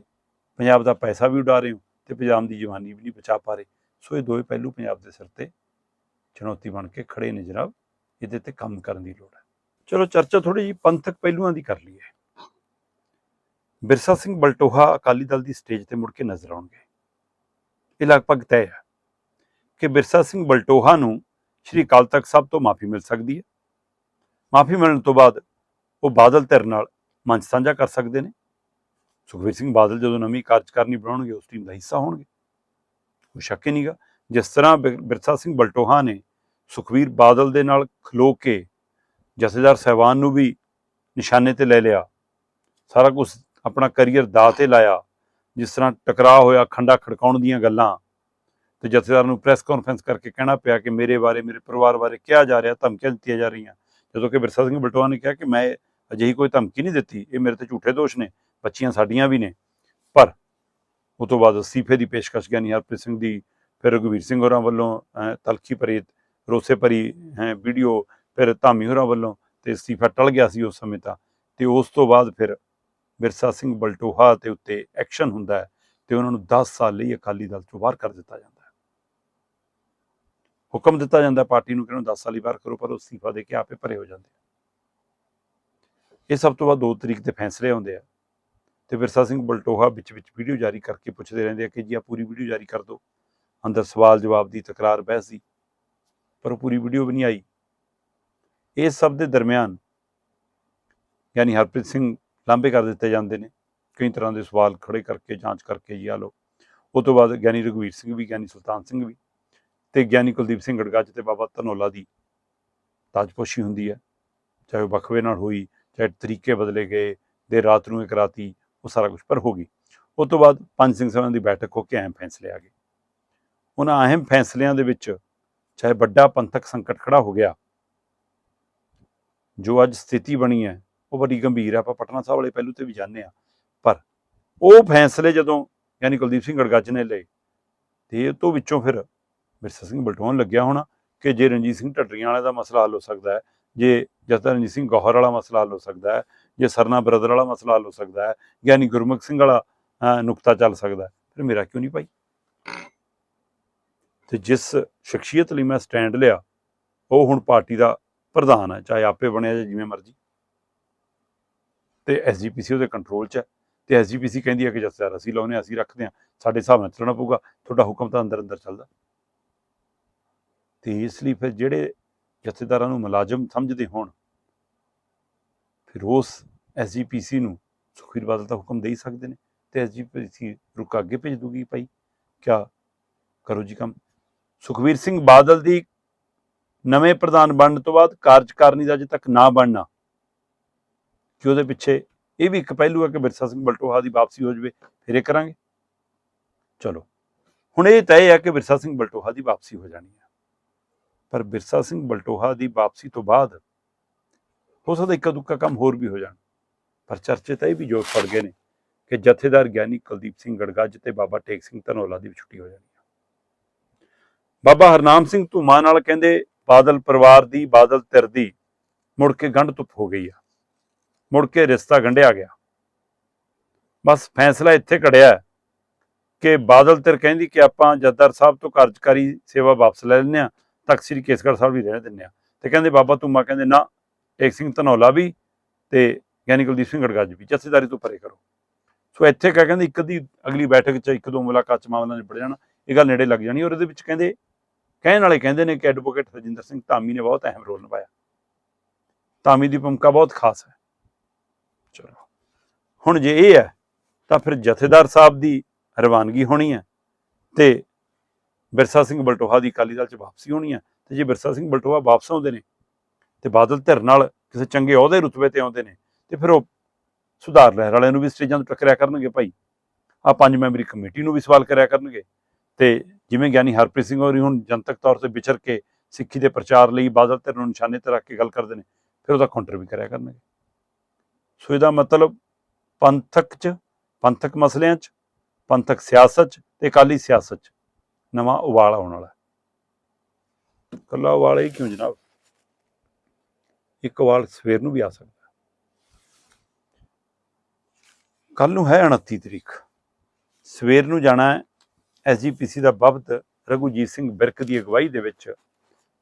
ਪੰਜਾਬ ਦਾ ਪੈਸਾ ਵੀ ਉਡਾ ਰਹੇ ਹੋ, ਤੇ ਪੰਜਾਬ ਦੀ ਜਵਾਨੀ ਵੀ ਨਹੀਂ ਬਚਾ ਪਾ ਰਹੇ। ਸੋ ਇਹ ਦੋਵੇਂ ਪਹਿਲੂ ਪੰਜਾਬ ਦੇ ਸਿਰ ਤੇ ਚੁਣੌਤੀ ਬਣ ਕੇ ਖੜੇ ਨੇ ਜਨਾਬ, ਇਹਦੇ ਤੇ ਕੰਮ ਕਰਨ ਦੀ ਲੋੜ ਹੈ। ਚਲੋ ਚਰਚਾ ਥੋੜੀ ਜੀ ਪੰਥਕ ਪਹਿਲੂਆਂ ਦੀ ਕਰ ਲਈਏ। ਬਿਰਸਾ ਸਿੰਘ ਬਲਟੋਹਾ ਅਕਾਲੀ ਦਲ ਦੀ ਸਟੇਜ ਤੇ ਮੁੜ ਕੇ ਨਜ਼ਰ ਆਉਣਗੇ। ਇਹ ਲਗਭਗ ਤੈਅ ਹੈ ਕਿ ਬਿਰਸਾ ਸਿੰਘ ਬਲਟੋਹਾ ਨੂੰ ਸ਼੍ਰੀ ਅਕਾਲ ਤਖਤ ਸਾਹਿਬ ਤੋਂ ਮਾਫੀ ਮਿਲ ਸਕਦੀ ਹੈ। ਮਾਫੀ ਮਿਲਣ ਤੋਂ ਬਾਅਦ ਉਹ ਬਾਦਲ ਧਿਰ ਨਾਲ ਮੰਚ ਸਾਂਝਾ ਕਰ ਸਕਦੇ ਨੇ। ਸੁਖਵੀਰ ਸਿੰਘ ਬਾਦਲ ਜਦੋਂ ਨਵੀਂ ਕਾਰਜਕਾਰਨੀ ਬਣਾਉਣਗੇ, ਉਸ ਟੀਮ ਦਾ ਹਿੱਸਾ ਹੋਣਗੇ। ਕੋਈ ਸ਼ੱਕ ਹੀ ਨਹੀਂਗਾ ਜਿਸ ਤਰ੍ਹਾਂ ਬਿਰ- ਬਿਰਸਾ ਸਿੰਘ ਬਲਟੋਹਾ ਨੇ ਸੁਖਵੀਰ ਬਾਦਲ ਦੇ ਨਾਲ ਖਲੋ ਕੇ ਜਥੇਦਾਰ ਸਹਿਬਾਨ ਨੂੰ ਵੀ ਨਿਸ਼ਾਨੇ ਤੇ ਲੈ ਲਿਆ, ਸਾਰਾ ਕੁਝ ਆਪਣਾ ਕੈਰੀਅਰ ਦਾਅ ਤੇ ਲਾਇਆ, ਜਿਸ ਤਰ੍ਹਾਂ ਟਕਰਾਅ ਹੋਇਆ ਖੰਡਾ ਖੜਕਾਉਣ ਦੀਆਂ ਗੱਲਾਂ, ਤੇ ਜਥੇਦਾਰ ਨੂੰ ਪ੍ਰੈਸ ਕਾਨਫਰੰਸ ਕਰਕੇ ਕਹਿਣਾ ਪਿਆ ਕਿ ਮੇਰੇ ਬਾਰੇ, ਮੇਰੇ ਪਰਿਵਾਰ ਬਾਰੇ ਕਿਹਾ ਜਾ ਰਿਹਾ, ਧਮਕੀਆਂ ਦਿੱਤੀਆਂ ਜਾ ਰਹੀਆਂ। ਜਦੋਂ ਕਿ ਬਿਰਸਾ ਸਿੰਘ ਬਲਟੋਆ ਨੇ ਕਿਹਾ ਕਿ ਮੈਂ ਅਜਿਹੀ ਕੋਈ ਧਮਕੀ ਨਹੀਂ ਦਿੱਤੀ, ਇਹ ਮੇਰੇ ਤੇ ਝੂਠੇ ਦੋਸ਼ ਨੇ, ਬੱਚੀਆਂ ਸਾਡੀਆਂ ਵੀ ਨੇ। ਪਰ ਉਸ ਤੋਂ ਬਾਅਦ ਅਸਤੀਫੇ ਦੀ ਪੇਸ਼ਕਸ਼ ਗਿਆਨੀ ਹਰਪ੍ਰੀਤ ਸਿੰਘ ਦੀ, ਫਿਰ ਰਘਵੀਰ ਸਿੰਘ ਹੋਰਾਂ ਵੱਲੋਂ ਤਲਖੀ ਭਰੀ, ਰੋਸੇ ਭਰੀ ਵੀਡੀਓ, ਫਿਰ ਧਾਮੀ ਹੋਰਾਂ ਵੱਲੋਂ, ਤੇ ਅਸਤੀਫਾ ਟਲ ਗਿਆ ਸੀ ਉਸ ਸਮੇਂ ਤਾਂ। ਤੇ ਉਸ ਤੋਂ ਬਾਅਦ ਫਿਰ ਵਿਰਸਾ ਸਿੰਘ ਬਲਟੋਹਾ ਦੇ ਉੱਤੇ ਐਕਸ਼ਨ ਹੁੰਦਾ ਹੈ ਤੇ ਉਹਨਾਂ ਨੂੰ 10 ਸਾਲ ਲਈ ਅਕਾਲੀ ਦਲ ਤੋਂ ਬਾਹਰ ਕਰ ਦਿੱਤਾ ਜਾਂਦਾ ਹੈ। ਹੁਕਮ ਦਿੱਤਾ ਜਾਂਦਾ ਪਾਰਟੀ ਨੂੰ ਕਿ ਉਹਨੂੰ 10 ਸਾਲ ਹੀ ਬਾਹਰ ਕਰੋ, ਪਰ ਉਹ ਅਸਤੀਫਾ ਦੇ ਕੇ ਆਪੇ ਭਰੇ ਹੋ ਜਾਂਦੇ ਇਹ ਸਭ ਤੋਂ ਬਾਅਦ 2 ਤਰੀਕ ਦੇ ਫੈਸਲੇ ਆਉਂਦੇ ਆ ਤੇ ਵਿਰਸਾ ਸਿੰਘ ਬਲਟੋਹਾ ਵਿੱਚ ਵਿੱਚ ਵੀਡੀਓ ਜਾਰੀ ਕਰਕੇ ਪੁੱਛਦੇ ਰਹਿੰਦੇ ਆ ਕਿ ਜੀ ਆ ਪੂਰੀ ਵੀਡੀਓ ਜਾਰੀ ਕਰ ਦਿਓ। ਅੰਦਰ ਸਵਾਲ ਜਵਾਬ ਦੀ ਤਕਰਾਰ ਬਹਿਸ ਦੀ, ਪਰ ਉਹ ਪੂਰੀ ਵੀਡੀਓ ਵੀ ਨਹੀਂ ਆਈ। ਇਹ ਸਭ ਦੇ ਦਰਮਿਆਨ ਯਾਨੀ ਹਰਪ੍ਰੀਤ ਸਿੰਘ ਲਾਂਬੇ ਕਰ ਦਿੱਤੇ ਜਾਂਦੇ ਨੇ। ਕਈ ਤਰ੍ਹਾਂ ਦੇ ਸਵਾਲ ਖੜੇ ਕਰਕੇ, ਜਾਂਚ ਕਰਕੇ ਜੀ ਆ ਲੋ ਉਹ ਤੋਂ ਬਾਅਦ ਗਿਆਨੀ ਰਘਵੀਰ ਸਿੰਘ ਵੀ, ਗਿਆਨੀ ਸੁਲਤਾਨ ਸਿੰਘ ਵੀ ਤੇ ਗਿਆਨੀ ਕੁਲਦੀਪ ਸਿੰਘ ਗੜਗੱਜ ਤੇ ਬਾਬਾ ਧਨੋਲਾ ਦੀ ਤਾਜਪੋਸ਼ੀ ਹੁੰਦੀ ਹੈ। ਚਾਹੇ ਉਹ ਬਖਵੇ ਨਾਲ ਹੋਈ, ਚਾਹੇ ਤਰੀਕੇ ਬਦਲੇ ਗਏ ਦੇ ਰਾਤ ਨੂੰ ਇੱਕ ਰਾਤੀ ਉਹ ਸਾਰਾ ਕੁਝ ਪਰ ਹੋ ਗਈ। ਉਸ ਤੋਂ ਬਾਅਦ ਪੰਜ ਸਿੰਘ ਸਾਹਿਬਾਂ ਦੀ ਬੈਠਕ ਹੋ ਕੇ ਅਹਿਮ ਫੈਸਲੇ ਆ ਗਏ। ਉਹਨਾਂ ਅਹਿਮ ਫੈਸਲਿਆਂ ਦੇ ਵਿੱਚ ਚਾਹੇ ਵੱਡਾ ਪੰਥਕ ਸੰਕਟ ਖੜਾ ਹੋ ਗਿਆ, ਜੋ ਅੱਜ ਸਥਿਤੀ ਬਣੀ ਹੈ ਉਹ ਬੜੀ ਗੰਭੀਰ ਹੈ ਆਪਾਂ ਪਟਨਾ ਸਾਹਿਬ ਵਾਲੇ ਪਹਿਲੂ ਤੇ ਵੀ ਜਾਣਦੇ ਆ ਪਰ ਉਹ ਫੈਸਲੇ ਜਦੋਂ ਯਾਨੀ ਕੁਲਦੀਪ ਸਿੰਘ ਗੜਗੱਜ ਨੇ ਲਏ, ਤੇ ਇਹ ਤੋਂ ਵਿੱਚੋਂ ਫਿਰ ਬਿਰਸਾ ਸਿੰਘ ਬਲਟੋਹਾ ਲੱਗਿਆ ਹੋਣਾ ਕਿ ਜੇ ਰਣਜੀਤ ਸਿੰਘ ਢੱਡਰੀਆਂ ਵਾਲੇ ਦਾ ਮਸਲਾ ਹੱਲ ਹੋ ਸਕਦਾ ਹੈ, ਜੇ ਜਸਦਾ ਰਣਜੀਤ ਸਿੰਘ ਗੌਹਰ ਵਾਲਾ ਮਸਲਾ ਹੱਲ ਹੋ ਸਕਦਾ ਹੈ, ਜੇ ਸਰਨਾ ਬ੍ਰਦਰ ਵਾਲਾ ਮਸਲਾ ਹੱਲ ਹੋ ਸਕਦਾ ਹੈ, ਯਾਨੀ ਗੁਰਮੁਖ ਸਿੰਘ ਵਾਲਾ ਨੁਕਤਾ ਚੱਲ ਸਕਦਾ ਫਿਰ ਮੇਰਾ ਕਿਉਂ ਨਹੀਂ ਭਾਈ? ਤੇ ਜਿਸ ਸ਼ਖਸੀਅਤ ਲਈ ਮੈਂ ਸਟੈਂਡ ਲਿਆ, ਉਹ ਹੁਣ ਪਾਰਟੀ ਦਾ ਪ੍ਰਧਾਨ ਹੈ, ਚਾਹੇ ਆਪੇ ਬਣਿਆ ਜਾਂ ਜਿਵੇਂ ਮਰਜ਼ੀ। ਤੇ ਐਸਜੀਪੀਸੀ ਉਹਦੇ ਕੰਟਰੋਲ 'ਚ ਹੈ। ਤੇ ਐਸਜੀਪੀਸੀ ਕਹਿੰਦੀ ਹੈ ਕਿ ਜਸਦਾਰ ਅਸੀਂ ਲਾਉਨੇ ਅਸੀਂ ਰੱਖਦੇ ਹਾਂ, ਸਾਡੇ ਹਿਸਾਬ ਨਾਲ ਚੱਲਣਾ ਪਊਗਾ, ਤੁਹਾਡਾ ਹੁਕਮ ਤਾਂ ਅੰਦਰ ਅੰਦਰ ਚੱਲਦਾ। ਤੇ ਇਸ ਲਈ ਫਿਰ ਜਿਹੜੇ ਜਥੇਦਾਰਾਂ ਨੂੰ ਮੁਲਾਜ਼ਮ ਸਮਝਦੇ ਹੋਣ, ਫਿਰ ਉਸ ਐਸਜੀਪੀਸੀ ਨੂੰ ਸੁਖਬੀਰ ਬਾਦਲ ਦਾ ਹੁਕਮ ਦੇ ਹੀ ਸਕਦੇ ਨੇ। ਤੇ ਐਸਜੀਪੀਸੀ ਰੁਕ ਅੱਗੇ ਭੇਜ ਦੂਗੀ ਭਾਈ ਕਿਆ ਕਰੋ ਜੀ ਕੰਮ। ਸੁਖਬੀਰ ਸਿੰਘ ਬਾਦਲ ਦੀ ਨਵੇਂ ਪ੍ਰਧਾਨ ਬਣਨ ਤੋਂ ਬਾਅਦ ਕਾਰਜਕਾਰਨੀ ਦਾ ਅਜੇ ਤੱਕ ਨਾ ਬਣਨਾ ਕਿ ਉਹਦੇ ਪਿੱਛੇ ਇਹ ਵੀ ਇੱਕ ਪਹਿਲੂ ਹੈ ਕਿ ਬਿਰਸਾ ਸਿੰਘ ਬਲਟੋਹਾ ਦੀ ਵਾਪਸੀ ਹੋ ਜਵੇ, ਫਿਰ ਇਹ ਕਰਾਂਗੇ। ਚਲੋ, ਹੁਣ ਇਹ ਤੈਅ ਹੈ ਕਿ ਬਿਰਸਾ ਸਿੰਘ ਬਲਟੋਹਾ ਦੀ ਵਾਪਸੀ ਹੋ ਜਾਣੀ ਹੈ। ਪਰ ਬਿਰਸਾ ਸਿੰਘ ਬਲਟੋਹਾ ਦੀ ਵਾਪਸੀ ਤੋਂ ਬਾਅਦ ਹੋ ਸਕਦਾ ਇੱਕ ਦੁੱਕਾ ਕੰਮ ਹੋਰ ਵੀ ਹੋ ਜਾਣ। ਪਰ ਚਰਚੇ ਤਾਂ ਇਹ ਵੀ ਜੋਰ ਫੜ ਗਏ ਨੇ ਕਿ ਜਥੇਦਾਰ ਗਿਆਨੀ ਕੁਲਦੀਪ ਸਿੰਘ ਗੜਗੱਜ ਤੇ ਬਾਬਾ ਟੇਕ ਸਿੰਘ ਧਨੋਲਾ ਦੀ ਵੀ ਛੁੱਟੀ ਹੋ ਜਾਣੀ ਹੈ। ਬਾਬਾ ਹਰਨਾਮ ਸਿੰਘ ਧੂਮਾ ਨਾਲ ਕਹਿੰਦੇ, ਬਾਦਲ ਪਰਿਵਾਰ ਦੀ, ਬਾਦਲ ਧਿਰ ਦੀ ਮੁੜ ਕੇ ਗੰਢ ਧੁੱਪ ਹੋ ਗਈ ਆ। ਮੁੜ ਕੇ ਰਿਸ਼ਤਾ ਗੰਢਿਆ ਗਿਆ। ਬਸ ਫੈਸਲਾ ਇੱਥੇ ਘੜਿਆ ਕਿ ਬਾਦਲ ਧਿਰ ਕਹਿੰਦੀ ਕਿ ਆਪਾਂ ਜੱਦਰ ਸਾਹਿਬ ਤੋਂ ਕਾਰਜਕਾਰੀ ਸੇਵਾ ਵਾਪਸ ਲੈ ਲੈਂਦੇ ਆ ਤੱਕ ਸ੍ਰੀ ਕੇਸਗੜ੍ਹ ਸਾਹਿਬ ਵੀ ਰਹਿਣ ਦਿੰਦੇ ਆ ਤੇ ਕਹਿੰਦੇ ਬਾਬਾ ਧੂਮਾ ਕਹਿੰਦੇ, ਨਾ, ਏਕ ਸਿੰਘ ਧਨੌਲਾ ਵੀ ਤੇ ਗਿਆਨੀ ਕੁਲਦੀਪ ਸਿੰਘ ਗੜਗੱਜ ਵੀ, ਜਥੇਦਾਰੀ ਤੋਂ ਪਰੇ ਕਰੋ। ਸੋ ਇੱਥੇ ਕਹ ਕਹਿੰਦੇ ਇੱਕ ਦੀ ਅਗਲੀ ਬੈਠਕ 'ਚ ਇੱਕ ਦੋ ਮੁਲਾਕਾਤ 'ਚ ਮਾਮਲਾ ਨਿਬੜ ਜਾਣਾ, ਇਹ ਗੱਲ ਨੇੜੇ ਲੱਗ ਜਾਣੀ ਔਰ ਇਹਦੇ ਵਿੱਚ ਕਹਿੰਦੇ, ਕਹਿਣ ਵਾਲੇ ਕਹਿੰਦੇ ਨੇ ਕਿ ਐਡਵੋਕੇਟ ਰਜਿੰਦਰ ਸਿੰਘ ਧਾਮੀ ਨੇ ਬਹੁਤ ਅਹਿਮ ਰੋਲ ਨਿਭਾਇਆ। ਧਾਮੀ ਦੀ ਭੂਮਿਕਾ ਬਹੁਤ ਖਾਸ ਹੈ। ਚਲੋ। ਹੁਣ ਜੇ ਇਹ ਹੈ, ਤਾਂ ਫਿਰ ਜਥੇਦਾਰ ਸਾਹਿਬ ਦੀ ਰਵਾਨਗੀ ਹੋਣੀ ਹੈ ਤੇ ਬਿਰਸਾ ਸਿੰਘ ਬਲਟੋਹਾ ਦੀ ਅਕਾਲੀ ਦਲ 'ਚ ਵਾਪਸੀ ਹੋਣੀ ਹੈ ਤੇ ਜੇ ਬਿਰਸਾ ਸਿੰਘ ਬਲਟੋਹਾ ਵਾਪਸ ਆਉਂਦੇ ਨੇ ਤੇ ਬਾਦਲ ਧਿਰ ਨਾਲ ਕਿਸੇ ਚੰਗੇ ਅਹੁਦੇ ਰੁਤਬੇ ਤੇ ਆਉਂਦੇ ਨੇ ਤੇ ਫਿਰ ਉਹ ਸੁਧਾਰ ਲਹਿਰ ਵਾਲਿਆਂ ਨੂੰ ਵੀ ਸਟੇਜਾਂ ਤੋਂ ਟੱਕਰਿਆ ਕਰਨਗੇ ਭਾਈ। ਆ ਪੰਜ ਮੈਂਬਰੀ ਕਮੇਟੀ ਨੂੰ ਵੀ ਸਵਾਲ ਕਰਿਆ ਕਰਨਗੇ ਤੇ ਜਿਵੇਂ ਗਿਆਨੀ ਹਰਪ੍ਰੀਤ ਸਿੰਘ ਹੋਰੀ ਹੁਣ ਜਨਤਕ ਤੌਰ ਤੇ ਵਿਚਰ ਕੇ ਸਿੱਖੀ ਦੇ ਪ੍ਰਚਾਰ ਲਈ ਬਾਦਲ ਧਿਰ ਨੂੰ ਨਿਸ਼ਾਨੇ ਤੇ ਰੱਖ ਕੇ ਗੱਲ ਕਰਦੇ ਨੇ, ਫਿਰ ਉਹਦਾ ਕਾਊਂਟਰ ਵੀ ਕਰਿਆ ਕਰਨਗੇ। ਸੋ ਇਹਦਾ ਮਤਲਬ ਪੰਥਕ ਚ, ਪੰਥਕ ਮਸਲਿਆਂ ਚ, ਪੰਥਕ ਸਿਆਸਤ ਚ ਤੇ ਅਕਾਲੀ ਸਿਆਸਤ ਚ ਨਵਾਂ ਉਬਾਲ ਆਉਣ ਵਾਲਾ ਹੈ। ਕੱਲਾ ਉਵਾਲ ਹੀ ਕਿਉਂ ਜਨਾਬ? ਇੱਕ ਉਵਾਲ ਸਵੇਰ ਨੂੰ ਵੀ ਆ ਸਕਦਾ ਕੱਲ ਨੂੰ ਹੈ 29 ਤਰੀਕ। ਸਵੇਰ ਨੂੰ ਜਾਣਾ ਹੈ ਐਸਜੀਪੀਸੀ ਦਾ ਬਬਤ ਰਘੁਜੀਤ ਸਿੰਘ ਬਿਰਕ ਦੀ ਅਗਵਾਈ ਦੇ ਵਿੱਚ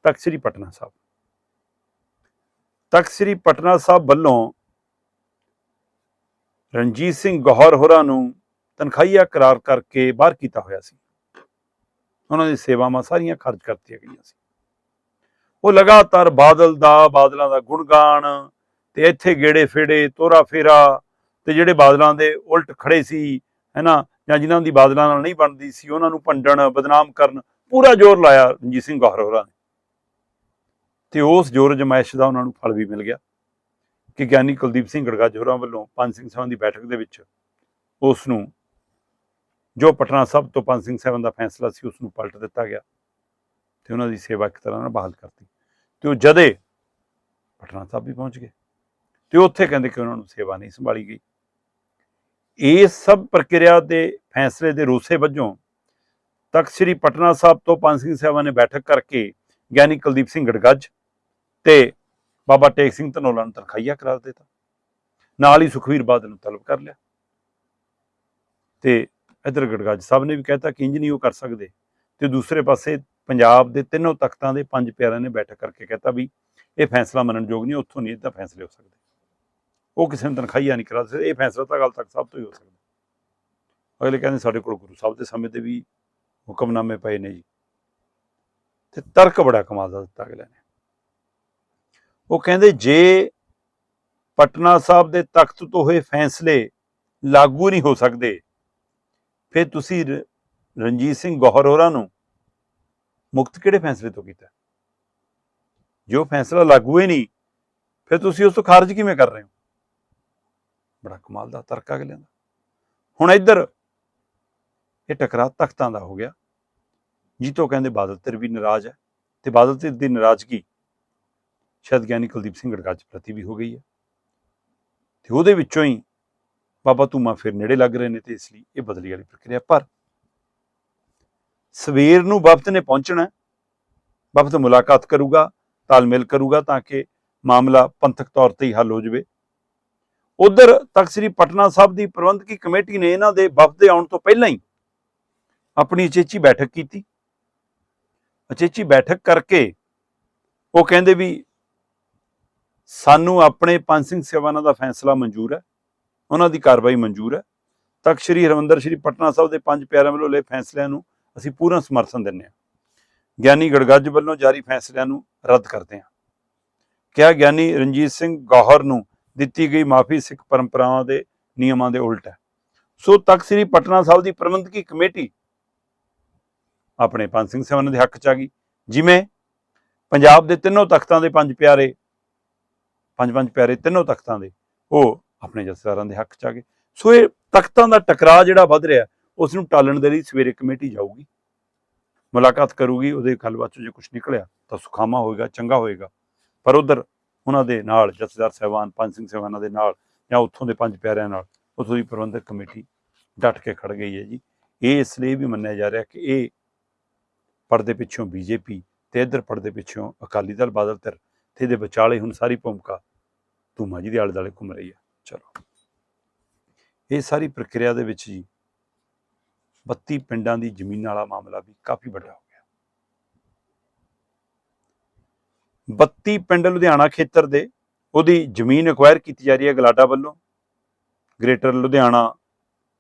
ਤਖਤ ਸ੍ਰੀ ਪਟਨਾ ਸਾਹਿਬ। ਤਖਤ ਸ੍ਰੀ ਪਟਨਾ ਸਾਹਿਬ ਵੱਲੋਂ ਰਣਜੀਤ ਸਿੰਘ ਗੌਹਰ ਹੋਰਾਂ ਨੂੰ ਤਨਖਾਹੀਆ ਕਰਾਰ ਕਰਕੇ ਬਾਹਰ ਕੀਤਾ ਹੋਇਆ ਸੀ। ਉਹਨਾਂ ਦੀ ਸੇਵਾਵਾਂ ਸਾਰੀਆਂ ਖਰਚ ਕਰਤੀਆਂ ਗਈਆਂ ਸੀ। ਉਹ ਲਗਾਤਾਰ ਬਾਦਲ ਦਾ, ਬਾਦਲਾਂ ਦਾ ਗੁਣਗਾਨ ਤੇ ਇੱਥੇ ਗੇੜੇ ਫੇੜੇ, ਤੋਰਾ ਫੇਰਾ ਤੇ ਜਿਹੜੇ ਬਾਦਲਾਂ ਦੇ ਉਲਟ ਖੜੇ ਸੀ, ਹੈਨਾ, ਜਾਂ ਜਿਨ੍ਹਾਂ ਦੀ ਬਾਦਲਾਂ ਨਾਲ ਨਹੀਂ ਬਣਦੀ ਸੀ, ਉਹਨਾਂ ਨੂੰ ਭੰਡਣ, ਬਦਨਾਮ ਕਰਨ ਪੂਰਾ ਜ਼ੋਰ ਲਾਇਆ ਰਣਜੀਤ ਸਿੰਘ ਗੌਹਰ ਹੋਰਾਂ ਨੇ। ਤੇ ਉਸ ਜ਼ੋਰ ਜਮਾਇਸ਼ ਦਾ ਉਹਨਾਂ ਨੂੰ ਫਲ ਵੀ ਮਿਲ ਗਿਆ। ਕਿ ਗਿਆਨੀ ਕੁਲਦੀਪ ਸਿੰਘ ਗੜਗਾਜ ਹੋਰਾਂ ਵੱਲੋਂ ਪੰਜ ਸਿੰਘ ਸਾਹਿਬਾਂ ਦੀ ਬੈਠਕ ਦੇ ਵਿੱਚ ਉਸ ਨੂੰ, ਜੋ ਪਟਨਾ ਸਾਹਿਬ ਤੋਂ ਪੰਜ ਸਿੰਘ ਸਾਹਿਬਾਂ ਦਾ ਫੈਸਲਾ ਸੀ, ਉਸ ਨੂੰ ਪਲਟ ਦਿੱਤਾ ਗਿਆ ਤੇ ਉਹਨਾਂ ਦੀ ਸੇਵਾ ਇੱਕ ਤਰ੍ਹਾਂ ਨਾਲ ਬਹਾਲ ਕਰਤੀ। ਤੇ ਉਹ ਜਦੇ ਪਟਨਾ ਸਾਹਿਬ ਵੀ ਪਹੁੰਚ ਗਏ ਤੇ ਉੱਥੇ ਕਹਿੰਦੇ ਕਿ ਉਹਨਾਂ ਨੂੰ ਸੇਵਾ ਨਹੀਂ ਸੰਭਾਲੀ ਗਈ। ਇਹ ਸਭ ਪ੍ਰਕਿਰਿਆ ਦੇ ਫੈਸਲੇ ਦੇ ਰੋਸੇ ਵਜੋਂ ਤਖਤ ਸ੍ਰੀ ਪਟਨਾ ਸਾਹਿਬ ਤੋਂ ਪੰਜ ਸਿੰਘ ਸਾਹਿਬਾਂ ਨੇ ਬੈਠਕ ਕਰਕੇ ਗਿਆਨੀ ਕੁਲਦੀਪ ਸਿੰਘ ਗੜਗੱਜ ਤੇ ਬਾਬਾ ਟੇਕ ਸਿੰਘ ਧਨੋਲਾ ਨੂੰ ਤਨਖਾਹੀਆ ਕਰਾ ਦਿੱਤਾ। ਨਾਲ ਹੀ ਸੁਖਵੀਰ ਬਾਦਲ ਨੂੰ ਤਲਬ ਕਰ ਲਿਆ। ਤੇ ਇਧਰ ਗੜਗਾਜ ਸਾਹਿਬ ਨੇ ਵੀ ਕਹਿਤਾ ਕਿ ਇੰਜ ਨਹੀਂ ਉਹ ਕਰ ਸਕਦੇ। ਤੇ ਦੂਸਰੇ ਪਾਸੇ ਪੰਜਾਬ ਦੇ ਤਿੰਨੋਂ ਤਖਤਾਂ ਦੇ ਪੰਜ ਪਿਆਰਿਆਂ ਨੇ ਬੈਠਕ ਕਰਕੇ ਕਹਿਤਾ ਵੀ ਇਹ ਫੈਸਲਾ ਮੰਨਣਯੋਗ ਨਹੀਂ, ਉੱਥੋਂ ਨਹੀਂ ਇਦਾਂ ਫੈਸਲੇ ਹੋ ਸਕਦੇ। ਉਹ ਕਿਸੇ ਨੂੰ ਤਨਖਾਹੀਆ ਨਹੀਂ ਕਰਾ ਸਕਦੇ, ਇਹ ਫੈਸਲਾ ਤਾਂ ਗੱਲ ਤੱਕ ਸਭ ਤੋਂ ਹੀ ਹੋ ਸਕਦਾ। ਅਗਲੇ ਕਹਿੰਦੇ ਸਾਡੇ ਕੋਲ ਗੁਰੂ ਸਾਹਿਬ ਦੇ ਸਮੇਂ ਦੇ ਵੀ ਹੁਕਮਨਾਮੇ ਪਏ ਨੇ ਜੀ। ਤੇ ਤਰਕ ਬੜਾ ਕਮਾਲ ਦਾ ਦਿੱਤਾ ਅਗਲੇ ਨੇ। ਉਹ ਕਹਿੰਦੇ ਜੇ ਪਟਨਾ ਸਾਹਿਬ ਦੇ ਤਖਤ ਤੋਂ ਹੋਏ ਫੈਸਲੇ ਲਾਗੂ ਨਹੀਂ ਹੋ ਸਕਦੇ, ਫਿਰ ਤੁਸੀਂ ਰ- ਰਣਜੀਤ ਸਿੰਘ ਗੌਹਰ ਹੋਰਾਂ ਨੂੰ ਮੁਕਤ ਕਿਹੜੇ ਫੈਸਲੇ ਤੋਂ ਕੀਤਾ? ਜੋ ਫੈਸਲਾ ਲਾਗੂ ਹੀ ਨਹੀਂ, ਫਿਰ ਤੁਸੀਂ ਉਸ ਤੋਂ ਖਾਰਜ ਕਿਵੇਂ ਕਰ ਰਹੇ ਹੋ? ਬੜਾ ਕਮਾਲ ਦਾ ਤਰਕ ਅਗਲਿਆਂ ਦਾ। ਹੁਣ ਇੱਧਰ ਇਹ ਟਕਰਾ ਤਖਤਾਂ ਦਾ ਹੋ ਗਿਆ। ਜੀਤੋ ਕਹਿੰਦੇ ਬਾਦਲ ਧਿਰ ਵੀ ਨਾਰਾਜ਼ ਹੈ। ਤੇ ਬਾਦਲ ਧਿਰ ਦੀ ਨਾਰਾਜ਼ਗੀ ਸ਼ਾਇਦ ਗਿਆਨੀ ਕੁਲਦੀਪ ਸਿੰਘ ਗੜਗੱਜ ਪ੍ਰਤੀ ਵੀ ਹੋ ਗਈ ਹੈ। ਤੇ ਉਹਦੇ ਵਿੱਚੋਂ ਹੀ ਬਾਬਾ ਧੂਮਾ ਫਿਰ ਨੇੜੇ ਲੱਗ ਰਹੇ ਨੇ ਤੇ ਇਸ ਲਈ ਇਹ ਬਦਲੀ ਵਾਲੀ ਪ੍ਰਕਿਰਿਆ ਪਰ ਸਵੇਰ ਨੂੰ ਵਫਦ ਨੇ ਪਹੁੰਚਣਾ ਹੈ। ਵਫਦ ਮੁਲਾਕਾਤ ਕਰੂਗਾ, ਤਾਲਮੇਲ ਕਰੂਗਾ ਤਾਂ ਕਿ ਮਾਮਲਾ ਪੰਥਕ ਤੌਰ ਤੇ ਹੀ ਹੱਲ ਹੋ ਜਾਵੇ। ਉਧਰ ਤਖਤ ਸ੍ਰੀ ਪਟਨਾ ਸਾਹਿਬ ਦੀ ਪ੍ਰਬੰਧਕੀ ਕਮੇਟੀ ਨੇ ਇਹਨਾਂ ਦੇ ਵਫਦ ਦੇ ਆਉਣ ਤੋਂ ਪਹਿਲਾਂ ਹੀ ਆਪਣੀ ਅਚੇਚੀ ਬੈਠਕ ਕੀਤੀ। ਅਚੇਚੀ ਬੈਠਕ ਕਰਕੇ ਉਹ ਕਹਿੰਦੇ ਵੀ ਸਾਨੂੰ ਆਪਣੇ ਪੰਜ ਸਿੰਘ ਸੇਵਾਨਾਂ ਦਾ ਫੈਸਲਾ ਮਨਜ਼ੂਰ ਹੈ। ਉਹਨਾਂ ਦੀ ਕਾਰਵਾਈ ਮਨਜ਼ੂਰ ਹੈ। ਤਖਤ ਸ੍ਰੀ ਹਰਿਮੰਦਰ, ਸ੍ਰੀ ਪਟਨਾ ਸਾਹਿਬ ਦੇ ਪੰਜ ਪਿਆਰਿਆਂ ਵੱਲੋਂ ਲਏ ਫੈਸਲਿਆਂ ਨੂੰ ਅਸੀਂ ਪੂਰਨ ਸਮਰਥਨ ਦਿੰਦੇ ਹਾਂ। ਗਿਆਨੀ ਗੜਗੱਜ ਵੱਲੋਂ ਜਾਰੀ ਫੈਸਲਿਆਂ ਨੂੰ ਰੱਦ ਕਰਦੇ ਹਾਂ। ਕਿਹਾ ਗਿਆਨੀ ਰਣਜੀਤ ਸਿੰਘ ਗੌਹਰ ਨੂੰ ਦਿੱਤੀ ਗਈ ਮਾਫੀ ਸਿੱਖ ਪਰੰਪਰਾਵਾਂ ਦੇ ਨਿਯਮਾਂ ਦੇ ਉਲਟ ਹੈ। ਸੋ ਤਖਤ ਸ੍ਰੀ ਪਟਨਾ ਸਾਹਿਬ ਦੀ ਪ੍ਰਬੰਧਕੀ ਕਮੇਟੀ ਆਪਣੇ ਪੰਜ ਸਿੰਘ ਸਭਨਾਂ ਦੇ ਹੱਕ ਚ ਆ ਗਈ। ਜਿਵੇਂ ਪੰਜਾਬ ਦੇ ਤਿੰਨੋਂ ਤਖਤਾਂ ਦੇ ਪੰਜ ਪਿਆਰੇ ਪੰਜ ਪੰਜ ਪਿਆਰੇ ਤਿੰਨੋਂ ਤਖਤਾਂ ਦੇ, ਉਹ ਆਪਣੇ ਜਥੇਦਾਰਾਂ ਦੇ ਹੱਕ ਚ ਆ ਗਏ। ਸੋ ਇਹ ਤਖਤਾਂ ਦਾ ਟਕਰਾਅ ਜਿਹੜਾ ਵੱਧ ਰਿਹਾ ਉਸ ਨੂੰ ਟਾਲਣ ਦੇ ਲਈ ਸਵੇਰੇ ਕਮੇਟੀ ਜਾਊਗੀ। ਮੁਲਾਕਾਤ ਕਰੂਗੀ, ਉਹਦੇ ਗੱਲਬਾਤ ਚੋਂ ਜੇ ਕੁਝ ਨਿਕਲਿਆ ਤਾਂ ਸੁਖਾਮਾ ਹੋਏਗਾ, ਚੰਗਾ ਹੋਏਗਾ। ਪਰ ਉਧਰ ਉਹਨਾਂ ਦੇ ਨਾਲ ਜਥੇਦਾਰ ਸਾਹਿਬਾਨ, ਪੰਜ ਸਿੰਘ ਸਾਹਿਬਾਨਾਂ ਦੇ ਨਾਲ ਜਾਂ ਉੱਥੋਂ ਦੇ ਪੰਜ ਪਿਆਰਿਆਂ ਨਾਲ, ਉੱਥੋਂ ਦੀ ਪ੍ਰਬੰਧਕ ਕਮੇਟੀ ਡਟ ਕੇ ਖੜ ਗਈ ਹੈ ਜੀ। ਇਹ ਇਸ ਲਈ ਵੀ ਮੰਨਿਆ ਜਾ ਰਿਹਾ ਕਿ ਇਹ ਪਰਦੇ ਪਿੱਛੋਂ ਬੀਜੇਪੀ ਤੇ ਇੱਧਰ ਪਰਦੇ ਪਿੱਛੋਂ ਅਕਾਲੀ ਦਲ ਬਾਦਲ ਧਿਰ ਤੇ ਇਹਦੇ ਵਿਚਾਲੇ ਹੁਣ ਸਾਰੀ ਭੂਮਿਕਾ ਧੂਮਾ ਜੀ ਦੇ ਆਲੇ ਦੁਆਲੇ ਘੁੰਮ ਰਹੀ ਹੈ। ਚਲੋ। ਇਹ ਸਾਰੀ ਪ੍ਰਕਿਰਿਆ ਦੇ ਵਿੱਚ ਜੀ 32 ਪਿੰਡਾਂ ਦੀ ਜ਼ਮੀਨ ਵਾਲਾ ਮਾਮਲਾ ਵੀ ਕਾਫੀ ਵੱਡਾ ਹੋ ਗਿਆ। 32 ਪਿੰਡ ਲੁਧਿਆਣਾ ਖੇਤਰ ਦੇ ਉਹਦੀ ਜ਼ਮੀਨ ਐਕਵਾਇਰ ਕੀਤੀ ਜਾ ਰਹੀ ਹੈ ਗਲਾਡਾ ਵੱਲੋਂ। ਗ੍ਰੇਟਰ ਲੁਧਿਆਣਾ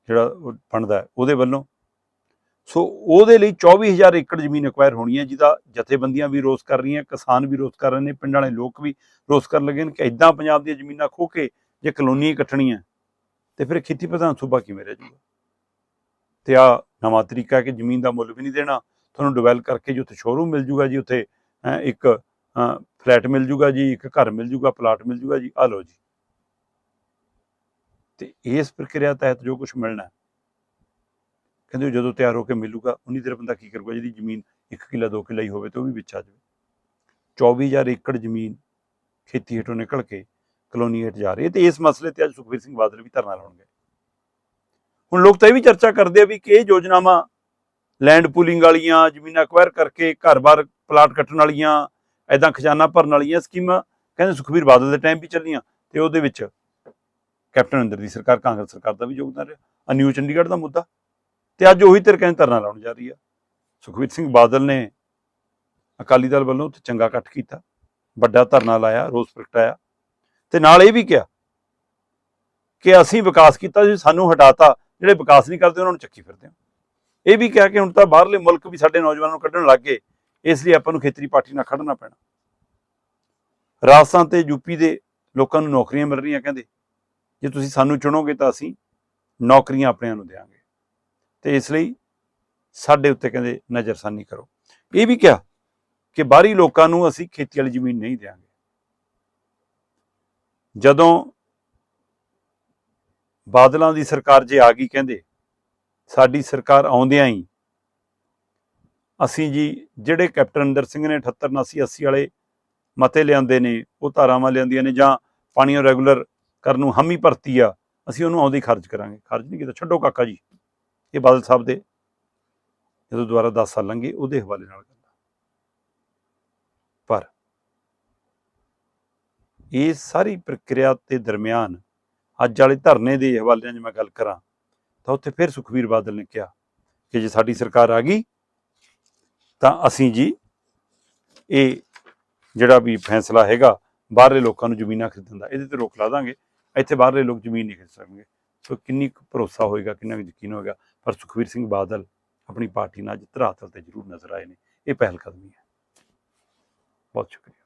ਜਿਹੜਾ ਬਣਦਾ ਉਹਦੇ ਵੱਲੋਂ ਸੋ ਉਹਦੇ ਲਈ 24000 ਏਕੜ ਜ਼ਮੀਨ ਐਕਵਾਇਰ ਹੋਣੀ ਹੈ, ਜਿਹਦਾ ਜਥੇਬੰਦੀਆਂ ਵੀ ਰੋਸ ਕਰ ਰਹੀਆਂ, ਕਿਸਾਨ ਵੀ ਰੋਸ ਕਰ ਰਹੇ ਨੇ, ਪਿੰਡ ਵਾਲੇ ਲੋਕ ਵੀ ਰੋਸ ਕਰਨ ਲੱਗੇ ਨੇ ਕਿ ਇਦਾਂ ਪੰਜਾਬ ਦੀਆਂ ਜ਼ਮੀਨਾਂ ਖੋ ਕੇ ਜੇ ਕਲੋਨੀਆਂ ਕੱਟਣੀਆਂ, ਤੇ ਫਿਰ ਖੇਤੀ ਪ੍ਰਧਾਨ ਸੂਬਾ ਕਿਵੇਂ ਰਹਿ ਜਾਊਗਾ ਤੇ ਆ ਨਵਾਂ ਤਰੀਕਾ ਹੈ ਕਿ ਜ਼ਮੀਨ ਦਾ ਮੁੱਲ ਵੀ ਨਹੀਂ ਦੇਣਾ, ਤੁਹਾਨੂੰ ਡਿਵੈਲਪ ਕਰਕੇ ਜੀ ਉੱਥੇ ਸ਼ੋਰੂਮ ਮਿਲ ਜੂਗਾ ਜੀ, ਉੱਥੇ ਇੱਕ ਫਲੈਟ ਮਿਲ ਜੂਗਾ ਜੀ, ਇੱਕ ਘਰ ਮਿਲ ਜੂਗਾ ਪਲਾਟ ਮਿਲ ਜੂਗਾ ਜੀ ਆ ਲਓ ਜੀ। ਤੇ ਇਸ ਪ੍ਰਕਿਰਿਆ ਤਹਿਤ ਜੋ ਕੁਝ ਮਿਲਣਾ ਕਹਿੰਦੇ ਉਹ ਜਦੋਂ ਤਿਆਰ ਹੋ ਕੇ ਮਿਲੂਗਾ, ਉਨੀ ਦੇਰ ਬੰਦਾ ਕੀ ਕਰੂਗਾ? ਜਿਹਦੀ ਜ਼ਮੀਨ 1 ਕਿੱਲਾ 2 ਕਿੱਲਾ ਹੀ ਹੋਵੇ ਤੇ ਉਹ ਵੀ ਵਿੱਚ ਆ ਜਾਵੇ। 24000 ਏਕੜ ਜ਼ਮੀਨ ਖੇਤੀ ਹੇਠੋਂ ਨਿਕਲ ਕੇ ਕਲੋਨੀ ਹੇਠ ਜਾ ਰਹੀ ਹੈ ਤੇ ਇਸ ਮਸਲੇ ਤੇ ਅੱਜ ਸੁਖਬੀਰ ਸਿੰਘ ਬਾਦਲ ਵੀ ਧਰਨਾ ਲਾਉਣਗੇ। ਹੁਣ ਲੋਕ ਤਾਂ ਇਹ ਵੀ ਚਰਚਾ ਕਰਦੇ ਆ ਵੀ ਕਿ ਇਹ ਯੋਜਨਾਵਾਂ ਲੈਂਡ ਪੂਲਿੰਗ ਵਾਲੀਆਂ, ਜ਼ਮੀਨਾਂ ਅਕਵਾਇਰ ਕਰਕੇ ਘਰ-ਬਾਰ ਪਲਾਟ ਕੱਟਣ ਵਾਲੀਆਂ ਐਦਾਂ ਖਜ਼ਾਨਾ ਭਰਨ ਵਾਲੀਆਂ ਸਕੀਮਾਂ ਕਹਿੰਦੇ ਸੁਖਬੀਰ ਬਾਦਲ ਦੇ ਟਾਈਮ ਵੀ ਚੱਲੀਆਂ ਤੇ ਉਹਦੇ ਵਿੱਚ ਕੈਪਟਨ ਅਮਰਿੰਦਰ ਦੀ ਸਰਕਾਰ, ਕਾਂਗਰਸ ਸਰਕਾਰ ਦਾ ਵੀ ਯੋਗਦਾਨ ਰਿਹਾ। ਆ ਨਿਊ ਚੰਡੀਗੜ੍ਹ ਦਾ ਮੁੱਦਾ। ਤੇ ਅੱਜ ਉਹੀ ਤੇਰੇ ਕਹਿੰਦੇ ਧਰਨਾ ਲਾਉਣ ਜਾ ਰਹੀ ਆ। ਸੁਖਬੀਰ ਸਿੰਘ ਬਾਦਲ ਨੇ ਅਕਾਲੀ ਦਲ ਵੱਲੋਂ ਉੱਥੇ ਚੰਗਾ ਇਕੱਠ ਕੀਤਾ, ਵੱਡਾ ਧਰਨਾ ਲਾਇਆ, ਰੋਸ ਪ੍ਰਗਟਾਇਆ। ਤੇ ਨਾਲ ਇਹ ਵੀ ਕਿਹਾ ਕਿ ਅਸੀਂ ਵਿਕਾਸ ਕੀਤਾ ਜੀ ਸਾਨੂੰ ਹਟਾਤਾ, ਜਿਹੜੇ ਵਿਕਾਸ ਨਹੀਂ ਕਰਦੇ ਉਹਨਾਂ ਨੂੰ ਚੱਕੀ ਫਿਰਦੇ ਹਾਂ। ਇਹ ਵੀ ਕਿਹਾ ਕਿ ਹੁਣ ਤਾਂ ਬਾਹਰਲੇ ਮੁਲਕ ਵੀ ਸਾਡੇ ਨੌਜਵਾਨਾਂ ਨੂੰ ਕੱਢਣ ਲੱਗ ਗਏ, ਇਸ ਲਈ ਆਪਾਂ ਨੂੰ ਖੇਤਰੀ ਪਾਰਟੀ ਨਾਲ ਖੜਨਾ ਪੈਣਾ। ਰਾਜਸਥਾਨ ਤੇ ਯੂਪੀ ਦੇ ਲੋਕਾਂ ਨੂੰ ਨੌਕਰੀਆਂ ਮਿਲ ਰਹੀਆਂ ਕਹਿੰਦੇ। ਜੇ ਤੁਸੀਂ ਸਾਨੂੰ ਚੁਣੋਗੇ ਤਾਂ ਅਸੀਂ ਨੌਕਰੀਆਂ ਆਪਣਿਆਂ ਨੂੰ ਦੇਵਾਂਗੇ ਤੇ ਇਸ ਲਈ ਸਾਡੇ ਉੱਤੇ ਕਹਿੰਦੇ ਨਜ਼ਰਸਾਨੀ ਕਰੋ। ਇਹ ਵੀ ਕਿਹਾ ਕਿ ਬਾਹਰੀ ਲੋਕਾਂ ਨੂੰ ਅਸੀਂ ਖੇਤੀ ਵਾਲੀ ਜ਼ਮੀਨ ਨਹੀਂ ਦੇਵਾਂਗੇ ਜਦੋਂ ਬਾਦਲਾਂ ਦੀ ਸਰਕਾਰ ਜੇ ਆ ਗਈ ਕਹਿੰਦੇ, ਸਾਡੀ ਸਰਕਾਰ ਆਉਂਦਿਆਂ ਹੀ ਅਸੀਂ ਜੀ ਜਿਹੜੇ ਕੈਪਟਨ ਅੰਦਰ ਸਿੰਘ ਨੇ 78 79 80 ਵਾਲੇ ਮਤੇ ਲਿਆਂਦੇ ਨੇ, ਉਹ ਧਾਰਾਵਾਂ ਲਿਆਂਦੀਆਂ ਨੇ ਜਾਂ ਪਾਣੀ ਰੈਗੂਲਰ ਕਰਨ ਨੂੰ ਹਮੀ ਭਰਤੀ ਆ, ਅਸੀਂ ਉਹਨੂੰ ਆਉਂਦੇ ਹੀ ਖਰਚ ਕਰਾਂਗੇ। ਖਰਚ ਨਹੀਂ ਕੀਤਾ, ਛੱਡੋ ਕਾਕਾ ਜੀ। ਇਹ ਬਾਦਲ ਸਾਹਿਬ ਦੇ ਜਦੋਂ ਦੁਬਾਰਾ 10 ਸਾਲ ਲੰਘੇ, ਉਹਦੇ ਹਵਾਲੇ ਨਾਲ ਗੱਲ ਪਰ ਇਹ ਸਾਰੀ ਪ੍ਰਕਿਰਿਆ ਦੇ ਦਰਮਿਆਨ ਅੱਜ ਵਾਲੇ ਧਰਨੇ ਦੇ ਹਵਾਲਿਆਂ 'ਚ ਮੈਂ ਗੱਲ ਕਰਾਂ, ਤਾਂ ਉੱਥੇ ਫਿਰ ਸੁਖਵੀਰ ਬਾਦਲ ਨੇ ਕਿਹਾ ਕਿ ਜੇ ਸਾਡੀ ਸਰਕਾਰ ਆ ਗਈ, ਤਾਂ ਅਸੀਂ ਜੀ ਇਹ ਜਿਹੜਾ ਵੀ ਫੈਸਲਾ ਹੈਗਾ, ਬਾਹਰਲੇ ਲੋਕਾਂ ਨੂੰ ਜ਼ਮੀਨਾਂ ਖਰੀਦਣ ਦਾ, ਇਹਦੇ ਤੇ ਰੋਕ ਲਾ ਦਾਂਗੇ। ਇੱਥੇ ਬਾਹਰਲੇ ਲੋਕ ਜ਼ਮੀਨ ਨਹੀਂ ਖਰੀਦ ਸਕਣਗੇ। ਸੋ ਕਿੰਨੀ ਕੁ ਭਰੋਸਾ ਹੋਏਗਾ, ਕਿੰਨਾ ਕੁ ਯਕੀਨ ਹੋਏਗਾ ਪਰ ਸੁਖਵੀਰ ਸਿੰਘ ਬਾਦਲ ਆਪਣੀ ਪਾਰਟੀ ਨਾਲ ਅੱਜ ਧਰਾਤਲ ਤੇ ਜ਼ਰੂਰ ਨਜ਼ਰ ਆਏ ਨੇ। ਇਹ ਪਹਿਲ ਕਦਮੀ ਹੈ। ਬਹੁਤ ਸ਼ੁਕਰੀਆ।